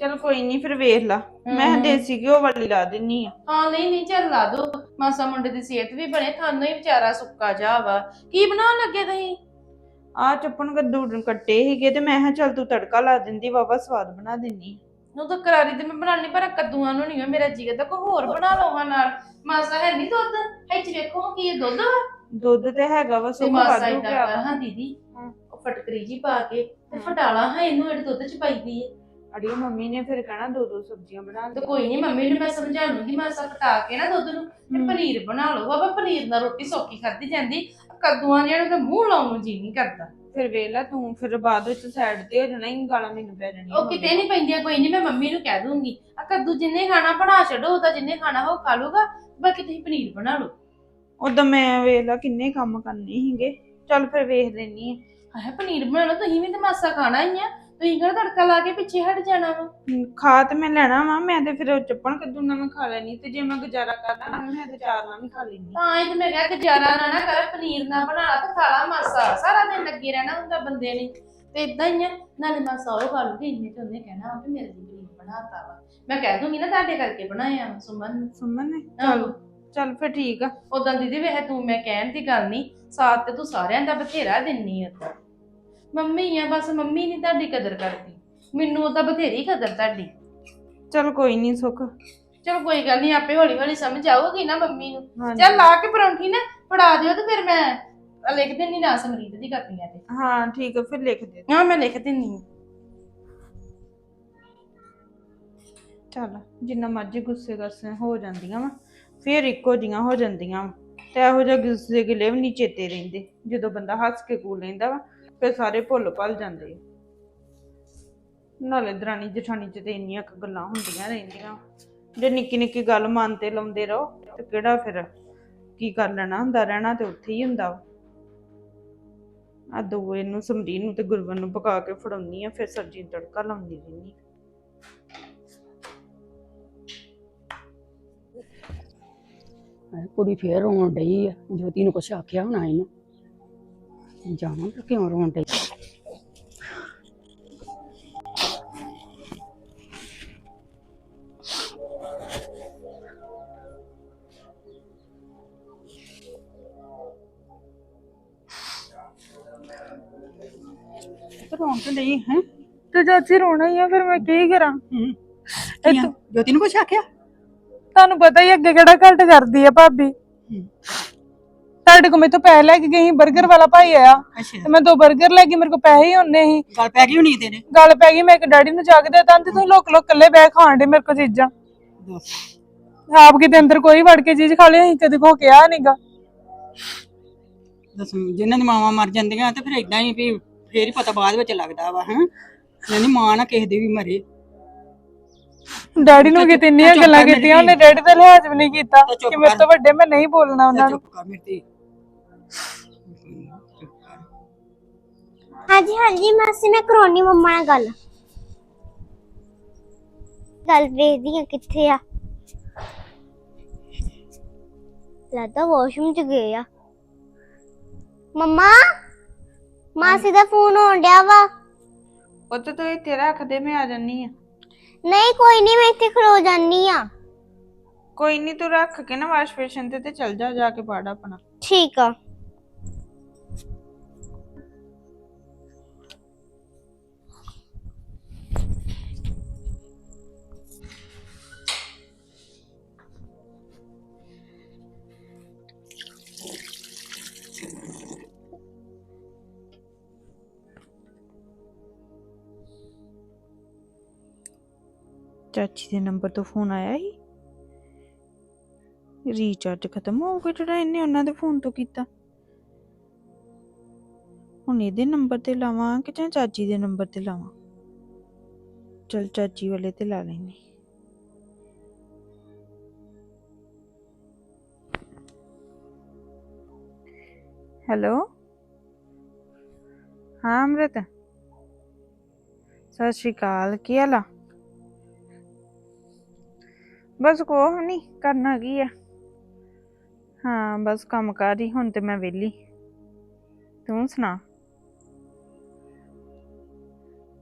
ਚਲ ਕੋਈ ਨਹੀਂ ਫਿਰ ਵੇਖ ਲਾ। ਮੈਂ ਹਮ। ਦੇਸੀ ਘਿਓ ਵਾਲੀ ਲਾ ਦਿੰਨੀ ਆ। ਹਾਂ ਨਹੀਂ ਨਹੀਂ ਚੱਲ ਲਾ ਦੋ। ਮਾਸਾ ਮੁੰਡੇ ਦੀ ਸਿਹਤ ਵੀ ਬਣੇ ਤੁਹਾਨੂੰ ਹੀ ਵਿਚਾਰਾ ਸੁੱਕਾ ਜਾ ਵਾ। ਕੀ ਬਣਾਉਣ ਲੱਗੇ ਤੁਸੀਂ? ਆ ਚੱਪਣ ਕੱਦੂ ਕੱਟੇ ਸੀਗੇ ਤੇ ਮੈਂ ਕਿਹਾ ਚੱਲ ਤੂੰ ਤੜਕਾ ਲਾ ਦਿੰਦੀ ਵਾਵਾ ਸਵਾਦ ਬਣਾ ਦਿੰਨੀ ਨੂੰ ਤਾਂ ਕਰਾਰੀ ਤੇ ਮੈਂ ਬਣਾਉਣੀ ਪਰ ਕੱਦੂਆਂ ਨੂੰ ਨਹੀਂ ਮੇਰਾ ਜੀ ਕਰਦਾ ਕੋਈ ਹੋਰ ਬਣਾ ਹਾਂ ਨਾਲ। ਮਾਸਾ ਹੈ ਨਹੀਂ ਦੁੱਧ? ਇੱਥੇ ਵੇਖੋ ਕੀ ਇਹ ਦੁੱਧ ਵਾ। ਦੁੱਧ ਤੇ ਹੈਗਾ ਵਾ ਤੇ ਸੁੱਕ ਮਾਸਾ ਵਾਧੂ ਇਦਾਂ ਪਿਆ ਕਰ ਵਾ ਹਾਂ ਦੀਦੀ। ਉਹ ਫਟਕਰੀ ਜੀ ਪਾ ਕੇ ਤੇ। ਫਟਾਲਾ ਹਾਂ ਇਹਨੂੰ ਇਹ ਦੁੱਧ ਚ ਪਾਈਦੀ ਹੈ ਅੜੀਓ ਮੰਮੀ ਨੇ ਫਿਰ ਕਹਿਣਾ ਦੋ ਦੋ ਸਬਜ਼ੀਆਂ ਬਣਾ ਤੇ ਦੇ ਕੋਈ ਨਹੀਂ ਮੰਮੀ ਨੂੰ ਮੈਂ ਸਮਝਾ ਲੂੰਗੀ ਮਾਸਾ ਫਟਾ ਕੇ ਨਾ ਦੁੱਧ ਨੂੰ। ਤੇ। ਪਨੀਰ ਬਣਾ ਲਓ। ਬਾਬਾ ਪਨੀਰ ਨਾਲ ਰੋਟੀ ਸੌਖੀ ਖਾਦੀ ਜਾਂਦੀ। ਕੱਦੂਆਂ ਜਿਹੜੇ ਉਹਦੇ ਮੂੰਹ ਲਾਉਣ ਨੂੰ ਜੀ ਨਹੀਂ ਕਰਦਾ। ਫਿਰ ਵੇਲਾ ਤੂੰ ਫਿਰ ਬਾਅਦ ਵਿੱਚ ਸਾਈਡ ਤੇ ਹੋ ਜਾਣਾ ਹੀ ਗਾਲਾਂ ਮੈਨੂੰ ਪੈ ਜਾਣੀਆਂ ਉਹ ਕਿਤੇ ਨਹੀਂ ਪੈਂਦੀਆਂ ਕੋਈ ਨਹੀਂ ਮੈਂ ਮੰਮੀ ਨੂੰ ਕਹਿ ਦੂੰਗੀ। ਆ ਕੱਦੂ ਜਿੰਨੇ ਖਾਣਾ ਬਣਾ ਛੱਡੋ ਤਾਂ ਜਿੰਨੇ ਖਾਣਾ ਉਹ ਖਾ ਲੂਗਾ ਬਾਕੀ ਤੁਸੀਂ ਪਨੀਰ ਬਣਾ ਲਓ। ਉਦੋਂ ਮੈਂ ਵੇਲਾ ਕਿੰਨੇ ਕੰਮ ਕਰਨੇ ਸੀਗੇ। ਚੱਲ ਫਿਰ ਵੇਖ ਲੈਣੀ ਆ ਆਹ ਪਨੀਰ ਬਣਾ ਲਓ ਤੁਸੀਂ ਵੀ ਤੇ ਮਾਸਾ ਖਾਣਾ ਹੀ ਆ। ਤੁਸੀਂ ਕਿਹੜਾ ਤੜਕਾ ਲਾ ਕੇ ਪਿੱਛੇ ਹਟ ਜਾਣਾ ਵਾ? ਹਮ, ਖਾ ਤੇ ਮੈਂ ਲੈਣਾ ਵਾ ਮੈਂ ਤੇ ਫਿਰ ਚੱਪਣ ਕੱਦੂ ਨਾਲ ਮੈਂ ਖਾ ਲੈਣੀ ਤੇ ਜੇ ਮੈਂ ਗੁਜ਼ਾਰਾ ਕਰਨਾ ਮੈਂ ਤੇ ਚਾਰ ਨਾਲ ਵੀ ਖਾ ਲੈਣੀ ਤਾਂ ਇਹ ਤੇ ਮੈਂ ਕਿਹਾ ਕਿ ਜ਼ਿਆਦਾ ਨਾ ਨਾ ਕਰ ਪਨੀਰ ਨਾ ਬਣਾ ਤੇ ਖਾ ਲਾ ਮਾਸਾ ਸਾਰਾ ਦਿਨ ਲੱਗੇ ਰਹਿਣਾ ਹੁੰਦਾ ਬੰਦੇ ਨੇ। ਤੇ ਇਦਾਂ ਹੀ ਆ ਨਾਲੇ ਮਾਸਾ ਉਹ ਖਾ ਲੂਗੀ ਇੰਨੇ ਚ ਉਹਨੇ ਕਹਿਣਾ ਵਾ ਮੇਰੇ ਲਈ ਪਨੀਰ ਬਣਾਤਾ ਵਾ। ਮੈਂ ਕਹਿ ਦੂੰਗੀ ਨਾ ਤੁਹਾਡੇ ਕਰਕੇ ਬਣਾਇਆ ਵਾ ਸੁਮਨ ਨੂੰ। ਸੁਮਨ ਨੇ? ਚੱਲ ਆਹੋ। ਚੱਲ ਫਿਰ ਠੀਕ ਆ। ਉਦਾਂ ਦੀਦੀ ਵੇਖ ਤੂੰ ਮੈਂ ਕਹਿਣ ਦੀ ਗੱਲ ਨਹੀਂ ਸਾਥ ਤੇ ਤੂੰ ਸਾਰਿਆਂ ਦਾ ਬਥੇਰਾ ਦਿੰਨੀ ਆ। ਤੂੰ ਮੰਮੀ ਆ ਬਸ ਮੰਮੀ ਨਹੀਂ ਤੁਹਾਡੀ ਕਦਰ ਕਰਦੀ। ਮੈਨੂੰ ਉਹਦਾ ਬਥੇਰੀ ਕਦਰ ਤੁਹਾਡੀ। ਚੱਲ ਕੋਈ ਨਹੀਂ ਸੁੱਖ। ਚਲੋ ਕੋਈ ਗੱਲ ਨਹੀਂ ਆਪੇ ਹੌਲੀ ਹੌਲੀ ਸਮਝ ਆਊਗੀ ਨਾ ਮੰਮੀ ਨੂੰ। ਹਾਂਜੀ। ਚੱਲ ਲਾ ਕੇ ਪਰੌਂਠੀ ਨਾ ਫੜਾ ਦਿਓ ਤੇ ਫਿਰ ਮੈਂ ਲਿਖ ਦਿੰਨੀ ਨਾ ਸਮਰੀਤ ਦੀ ਕਾਪੀਆਂ ਤੇ। ਹਾਂ ਠੀਕ ਆ ਫਿਰ ਲਿਖ ਦੇ। ਹਾਂ ਮੈਂ ਲਿਖ ਦਿੰਨੀ। ਚੱਲ ਜਿੰਨਾ ਮਰਜ਼ੀ ਗੁੱਸੇ ਗੱਸੇ ਹੋ ਜਾਂਦੀਆਂ ਵਾ ਫਿਰ ਇੱਕੋ ਜੀਆਂ ਹੋ ਜਾਂਦੀਆਂ ਵਾ। ਤੇ ਇਹੋ ਜਿਹਾ ਗੁੱਸੇ ਗਿਲੇ ਵੀ ਨਹੀਂ ਚੇਤੇ ਰਹਿੰਦੇ ਜਦੋਂ ਬੰਦਾ ਹੱਸ ਕੇ ਕੂ ਲੈਂਦਾ ਵਾ ਫਿਰ ਸਾਰੇ ਭੁੱਲ ਭੱਲ ਜਾਂਦੇ ਆ। ਨਾਲੇ ਦਰਾਣੀ ਜਠਾਣੀ ਚ ਤੇ ਇੰਨੀਆਂ ਕੁ ਗੱਲਾਂ ਹੁੰਦੀਆਂ ਰਹਿੰਦੀਆਂ। ਜੇ ਨਿੱਕੀ ਨਿੱਕੀ ਗੱਲ ਮਨ ਤੇ ਲਾਉਂਦੇ ਰਹੋ ਤੇ ਕਿਹੜਾ ਫਿਰ ਕੀ ਕਰ ਲੈਣਾ ਹੁੰਦਾ ਰਹਿਣਾ ਤੇ ਉੱਥੇ ਹੀ ਹੁੰਦਾ ਆ ਦੋ ਇਹਨੂੰ ਸਮਰੀਨ ਨੂੰ ਤੇ ਗੁਰਵਨ ਨੂੰ ਪਕਾ ਕੇ ਫੜਾਉਣੀ ਆ ਫਿਰ ਸਬਜ਼ੀ ਨੂੰ ਤੜਕਾ ਲਾਉਂਦੀ ਰਹਿੰਦੀ ਹਾਏ, ਕੁੜੀ ਫੇਰ ਰੋਣ ਡਈ ਆ ਜੋਤੀ ਨੂੰ ਕੁਛ ਆਖਿਆ ਹੋਣਾ ਇਹਨੂੰ? ਜਾਵਾਂ ਤਾਂ ਕਿਉਂ ਰੋਣ ਡਈ ਰੋਣ ਤੇ ਨਹੀਂ ਹੈ ਤੇ ਚਾਚੀ ਰੋਣਾ ਹੀ ਆ ਫਿਰ ਮੈਂ ਕੀ ਕਰਾਂ ਕੀਆਂ ਜੋਤੀ ਨੂੰ ਕੁਛ ਆਖਿਆ ਤੁਹਾਨੂੰ ਪਤਾ ਹੀ ਅੱਗੇ ਕਿਹੜਾ ਘੱਟ ਕਰਦੀ ਆ ਭਾਬੀ ਤੁਹਾਡੇ ਕੋਲ ਮੈਥੋਂ ਪੈਸੇ ਲੈ ਕੇ ਗਈ 버ਗਰ ਵਾਲਾ ਭਾਈ ਆਇਆ। ਅੱਛਾ। ਤੇ ਮੈਂ ਦੋ 버ਗਰ ਲੈ ਗਈ ਮੇਰੇ ਕੋਲ ਪੈਸੇ ਹੀ ਹੁੰਨੇ ਸੀ। ਗੱਲ ਪੈ ਗਈ ਹੋਣੀ ਤੇਰੇ? ਗੱਲ ਪੈ ਗਈ ਮੈਂ ਇੱਕ ਡੈਡੀ ਨੂੰ ਜਾ ਕੇ ਦੇਤਾ ਤੇ ਤੁਸੀਂ ਲੋਕ ਲੋਕ ਇਕੱਲੇ ਬਹਿ ਖਾਣ ਦੇ ਮੇਰੇ ਕੋਲ ਚੀਜ਼ਾਂ। ਦੱਸ। ਆਪ ਕਿਤੇ ਅੰਦਰ ਕੋਈ ਵੜ ਕੇ ਚੀਜ਼ ਖਾ ਲਿਆ ਅਸੀਂ ਕਦੇ ਕੋ ਕਿਹਾ ਨਹੀਂਗਾ ਦੱਸ ਜਿਨ੍ਹਾਂ ਦੀ ਮਾਵਾਂ ਮਰ ਜਾਂਦੀਆਂ ਤੇ ਫਿਰ ਇਦਾਂ ਹੀ ਵੀ ਫੇਰ ਹੀ ਪਤਾ ਬਾਅਦ ਵਿੱਚ ਲੱਗਦਾ ਵਾ ਹਾਂ? ਨਹੀਂ ਮਾਂ ਨਾ ਕਿਸੇ ਦੀ ਵੀ ਮਰੇ। ਡੈਡੀ ਨੂੰ ਕਿਤੇ ਇੰਨੀਆਂ ਗੱਲਾਂ ਕੀਤੀਆਂ ਉਹਨੇ ਡੈਡੀ ਦਾ ਲਿਹਾਜ਼ ਵੀ ਨਹੀਂ ਕੀਤਾ ਤਾਂ ਕਿ ਮੇਰੇ ਤੋਂ ਵੱਡੇ ਮੈਂ ਨਹੀਂ ਬੋਲਣਾ ਉਹਨਾਂ ਨੂੰ। ਚੁੱਪ ਕਰ ਮੇਰੀ ਧੀ। ਹਾਂਜੀ ਹਾਂਜੀ ਮਾਸੀ ਮੈਂ ਕਰੋਨੀ ਮੰਮਾ ਨਾਲ ਗੱਲ। ਗੱਲ ਵੇਖਦੀ ਆ ਕਿੱਥੇ ਆ। ਲੱਗਦਾ ਵਾਸ਼ਰੂਮ ਚ ਗਏ ਆ। ਮੰਮਾ ਮਾਸੀ ਦਾ ਫੋਨ ਆਉਣ ਡਿਆ ਵਾ। ਪੁੱਤ ਤੂੰ ਇੱਥੇ ਰੱਖ ਦੇ ਮੈਂ ਆ ਜਾਨੀ ਆ। ਨਹੀਂ ਕੋਈ ਨਹੀਂ ਮੈਂ ਇੱਥੇ ਖਲੋ ਜਾਨੀ ਆ। ਕੋਈ ਨਹੀਂ ਤੂੰ ਰੱਖ ਕੇ ਨਾ ਵਾਸ਼ ਬੇਸ਼ਨ ਤੇ ਤੇ ਚੱਲ ਜਾ ਜਾ ਕੇ ਪੜ ਆਪਣਾ। ਠੀਕ ਆ। ਚਾਚੀ ਦੇ ਨੰਬਰ ਤੋਂ ਫੋਨ ਆਇਆ ਸੀ ਰੀਚਾਰਜ ਖਤਮ ਹੋ ਗਿਆ ਜਿਹੜਾ ਇਹਨੇ ਉਹਨਾਂ ਦੇ ਫੋਨ ਤੋਂ ਕੀਤਾ ਹੁਣ ਇਹਦੇ ਨੰਬਰ ਤੇ ਲਾਵਾਂ ਕਿ ਜਾਂ ਚਾਚੀ ਦੇ ਨੰਬਰ ਤੇ ਲਾਵਾਂ ਚਲ ਚਾਚੀ ਵਾਲੇ ਤੇ ਲਾ ਲੈਣੀ ਹੈਲੋ ਹਾਂ, ਅੰਮ੍ਰਿਤ। ਸਤਿ ਸ਼੍ਰੀ ਅਕਾਲ, ਕੀ ਹਾਲ ਆ? ਬਸ ਕੋਹ ਨਹੀਂ ਕਰਨਾ ਕੀ ਆ? ਹਾਂ, ਬਸ ਕੰਮ ਕਰ ਰਹੀ ਹੁਣ ਤੇ ਮੈਂ ਵਿਹਲੀ। ਤੂੰ ਸੁਣਾ?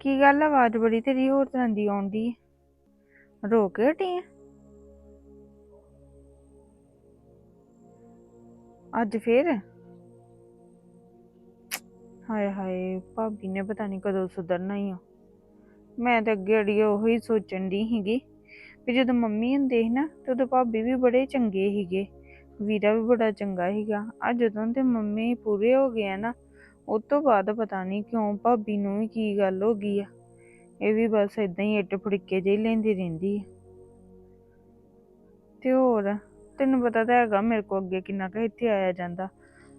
ਕੀ ਗੱਲ ਆਵਾਜ਼ ਬੜੀ ਤੇਰੀ, ਹੋਰ ਤਰ੍ਹਾਂ ਦੀ ਆਉਂਦੀ ਹੈ ਰੋ ਕੇ ਹਟੀ ਆ? ਅੱਜ ਫੇਰ? ਹਾਏ ਹਾਏ, ਭਾਬੀ ਨੇ ਪਤਾ ਨਹੀਂ ਕਦੋਂ ਸੁਧਰਨਾ ਹੀ ਆ। ਮੈਂ ਤਾਂ ਅੱਗੇ ਅੜੀਏ ਉਹੀ ਸੋਚਣ ਦੀ ਸੀਗੀ ਵੀ ਜਦੋਂ ਮੰਮੀ ਹੁੰਦੇ ਸੀ ਨਾ, ਤੇ ਉਦੋਂ ਭਾਬੀ ਵੀ ਬੜੇ ਚੰਗੇ ਸੀਗੇ, ਵੀਰਾ ਵੀ ਬੜਾ ਚੰਗਾ ਸੀਗਾ। ਆ ਜਦੋਂ ਤੇ ਮੰਮੀ ਪੂਰੇ ਹੋ ਗਏ ਆ ਨਾ, ਉਸ ਤੋਂ ਬਾਅਦ ਪਤਾ ਨਹੀਂ ਕਿਉਂ ਭਾਬੀ ਨੂੰ ਵੀ ਕੀ ਗੱਲ ਹੋ ਗਈ ਆ। ਇਹ ਵੀ ਬਸ ਇਦਾਂ ਹੀ ਇੱਟ ਫੜਿੱਕੇ ਜਿਹੀ ਲੈਂਦੀ ਰਹਿੰਦੀ ਆ। ਤੇ ਹੋਰ, ਤੈਨੂੰ ਪਤਾ ਤਾਂ ਹੈਗਾ ਮੇਰੇ ਕੋ ਅੱਗੇ ਕਿੰਨਾ ਕੁ ਇੱਥੇ ਆਇਆ ਜਾਂਦਾ।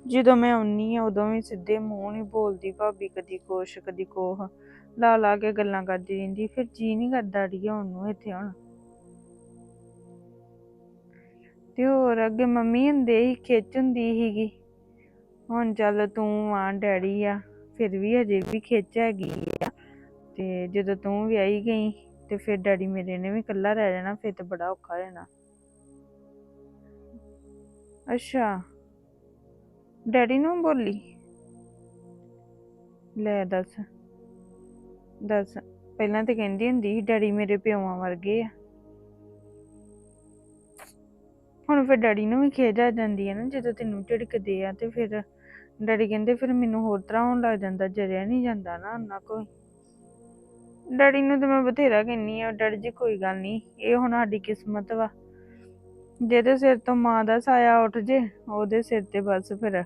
ਜਦੋਂ ਮੈਂ ਆਉਣੀ ਆ ਉਦੋਂ ਵੀ ਸਿੱਧੇ ਮੂੰਹ ਨਹੀਂ ਬੋਲਦੀ ਭਾਬੀ, ਕਦੀ ਕੁਛ, ਕਦੀ ਕੋਹ। ਲਾ ਲਾ ਕੇ ਗੱਲਾਂ ਕਰਦੀ ਰਹਿੰਦੀ, ਫਿਰ ਜੀ ਨਹੀਂ ਕਰਦਾ ਅੜੀਏ ਆਉਣ ਇੱਥੇ ਹੁਣ। ਤੇ ਹੋਰ ਅੱਗੇ ਮੰਮੀ ਹੁੰਦੇ ਸੀ ਖਿੱਚ ਹੁੰਦੀ ਸੀਗੀ। ਹੁਣ ਚੱਲ ਤੂੰ ਆ, ਡੈਡੀ ਆ, ਫਿਰ ਵੀ ਹਜੇ ਵੀ ਖਿੱਚ ਹੈਗੀ ਆ। ਤੇ ਜਦੋਂ ਤੂੰ ਵਿਆਹੀ ਗਈ, ਤੇ ਫਿਰ ਡੈਡੀ ਮੇਰੇ ਨੇ ਵੀ ਇਕੱਲਾ ਰਹਿ ਜਾਣਾ, ਫਿਰ ਤੇ ਬੜਾ ਔਖਾ ਹੋ ਅੱਛਾ। ਡੈਡੀ ਨੂੰ ਬੋਲੀ। ਲੈ ਦੱਸ ਦੱਸ, ਪਹਿਲਾਂ ਤੇ ਕਹਿੰਦੀ ਹੁੰਦੀ ਸੀ, ਡੈਡੀ ਮੇਰੇ ਪਿਓਾਂ ਵਰਗੇ ਆ। ਹੁਣ ਫਿਰ ਡੈਡੀ ਨੂੰ ਵੀ ਖੇਜ ਆ ਜਾਂਦੀ ਹੈ ਨਾ, ਜਦੋਂ ਤੈਨੂੰ ਝਿੜਕਦੇ ਆ ਤੇ ਫਿਰ ਡੈਡੀ ਕਹਿੰਦੇ, ਫਿਰ ਮੈਨੂੰ ਹੋਰ ਤਰ੍ਹਾਂ ਹੋਣ ਲੱਗ ਜਾਂਦਾ, ਜਰਿਆ ਨਹੀਂ ਜਾਂਦਾ ਨਾ ਉਹਨਾਂ ਕੋਈ ਡੈਡੀ ਨੂੰ ਤੇ ਮੈਂ ਬਥੇਰਾ ਕਹਿੰਨੀ ਆ, ਡੈਡੀ ਜੀ ਕੋਈ ਗੱਲ ਨਹੀਂ, ਇਹ ਹੁਣ ਸਾਡੀ ਕਿਸਮਤ ਵਾ। ਜਿਹਦੇ ਸਿਰ ਤੋਂ ਮਾਂ ਦਾ ਸਾਇਆ ਉੱਠ ਜੇ, ਉਹਦੇ ਸਿਰ ਤੇ ਬਸ ਫਿਰ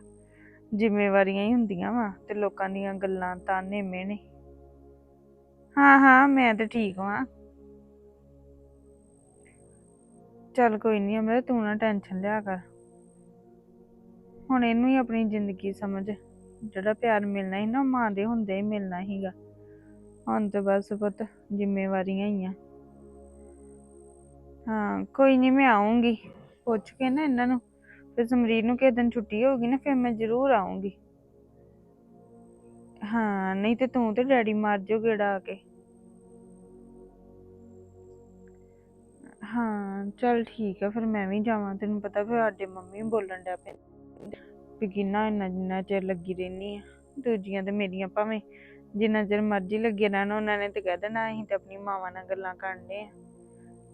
ਜ਼ਿੰਮੇਵਾਰੀਆਂ ਹੀ ਹੁੰਦੀਆਂ ਵਾ ਤੇ ਲੋਕਾਂ ਦੀਆਂ ਗੱਲਾਂ ਤਾਨੇ ਮਿਹਣੇ ਹਾਂ ਹਾਂ, ਮੈਂ ਤੇ ਠੀਕ ਹਾਂ ਚੱਲ ਕੋਈ ਨਹੀਂ ਅਮਰ, ਤੂੰ ਨਾ ਟੈਨਸ਼ਨ ਲਿਆ ਕਰ। ਹੁਣ ਇਹਨੂੰ ਹੀ ਆਪਣੀ ਜ਼ਿੰਦਗੀ ਸਮਝ। ਜਿਹੜਾ ਪਿਆਰ ਮਿਲਣਾ ਸੀ ਨਾ, ਉਹ ਮਾਂ ਦੇ ਹੁੰਦੇ ਹੀ ਮਿਲਣਾ ਸੀਗਾ। ਹੁਣ ਤੇ ਬਸ ਪੁੱਤ, ਜ਼ਿੰਮੇਵਾਰੀਆਂ ਹੀ ਆ। ਹਾਂ ਕੋਈ ਨਹੀਂ ਮੈਂ ਆਉਂਗੀ ਪੁੱਛ ਕੇ ਨਾ ਇਹਨਾਂ ਨੂੰ ਫਿਰ ਸਮਰੀਰ ਨੂੰ ਕਿਸੇ ਦਿਨ ਛੁੱਟੀ ਹੋਊਗੀ ਨਾ ਫਿਰ ਮੈਂ ਜ਼ਰੂਰ ਆਉਂਗੀ ਹਾਂ ਨਹੀਂ ਤੇ ਤੂੰ ਤੇ ਡੈਡੀ ਮਾਰ ਜਾਓ ਗੇੜਾ ਆ ਕੇ ਹਾਂ ਚਲ ਠੀਕ ਆ ਫਿਰ ਮੈਂ ਵੀ ਜਾਵਾਂ ਤੈਨੂੰ ਪਤਾ ਫਿਰ ਸਾਡੇ ਮੰਮੀ ਵੀ ਬੋਲਣ ਡਿਆ ਪਏ ਵੀ ਕਿੰਨਾ ਇੰਨਾ ਜਿੰਨਾ ਚਿਰ ਲੱਗੀ ਰਹਿਨੀ ਆ ਦੂਜੀਆਂ ਤੇ ਮੇਰੀਆਂ ਭਾਵੇਂ ਜਿੰਨਾ ਚਿਰ ਮਰਜ਼ੀ ਲੱਗੇ ਰਹਿਣ ਉਹਨਾਂ ਨੇ ਤੇ ਕਹਿ ਦੇਣਾ ਅਸੀਂ ਤੇ ਆਪਣੀ ਮਾਵਾਂ ਨਾਲ ਗੱਲਾਂ ਕਰਨੇ ਆ ਤੇ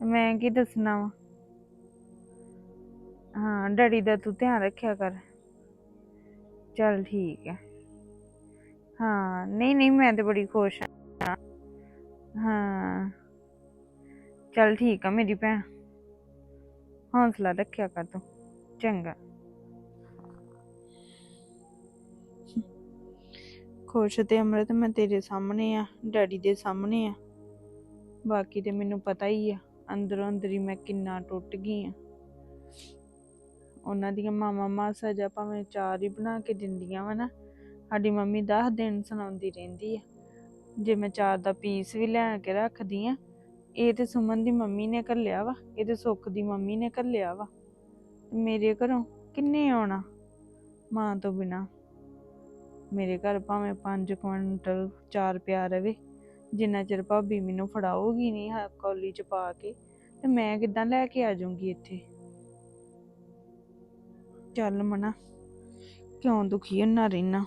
मैं कि दसना वा? हाँ डैडी का तू ध्यान रखा कर। चल ठीक है हाँ नहीं नहीं, मैं तो बड़ी खुश हाँ। चल ठीक है मेरी भैन। हौसला रखा कर तू। चंगा। खुश तो अमृत, मैं तेरे सामने आ, डैडी दे सामने आ। बाकी तो मैनू पता ही है ਅੰਦਰੋਂ ਅੰਦਰੀ ਮੈਂ ਕਿੰਨਾ ਟੁੱਟ ਗਈ ਆ। ਉਹਨਾਂ ਦੀਆਂ ਮਾਮਾ ਮਾਸਾ ਜਾਂ ਭਾਵੇਂ ਚਾਰ ਹੀ ਬਣਾ ਕੇ ਦਿੰਦੀਆਂ ਵਾ ਨਾ, ਸਾਡੀ ਮੰਮੀ 10 ਦਿਨ ਸੁਣਾਉਂਦੀ ਰਹਿੰਦੀ ਆ। ਜੇ ਮੈਂ ਚਾਰ ਦਾ ਪੀਸ ਵੀ ਲੈ ਕੇ ਰੱਖਦੀ ਆ, ਇਹ ਤੇ ਸੁਮਨ ਦੀ ਮੰਮੀ ਨੇ ਘੱਲਿਆ ਵਾ, ਇਹ ਤੇ ਸੁੱਖ ਦੀ ਮੰਮੀ ਨੇ ਘੱਲਿਆ ਵਾ। ਮੇਰੇ ਘਰੋਂ ਕਿੰਨੇ ਆਉਣਾ? ਮਾਂ ਤੋਂ ਬਿਨਾ। ਮੇਰੇ ਘਰ ਭਾਵੇਂ 5 ਕੁਇੰਟਲ ਚਾਰ ਪਿਆ ਰਵੇ ਜਿੰਨਾ ਚਿਰ ਭਾਬੀ ਮੈਨੂੰ ਫੜਾਉਗੀ ਨਹੀਂ ਹਾ, ਕੌਲੀ ਚ ਪਾ ਕੇ, ਤੇ ਮੈਂ ਕਿੱਦਾਂ ਲੈ ਕੇ ਆ ਜਾਊਂਗੀ ਇੱਥੇ? ਚੱਲ ਮਨਾ, ਕਿਉਂ ਦੁਖੀ ਹੁੰਨਾ ਰਹਿਣਾ।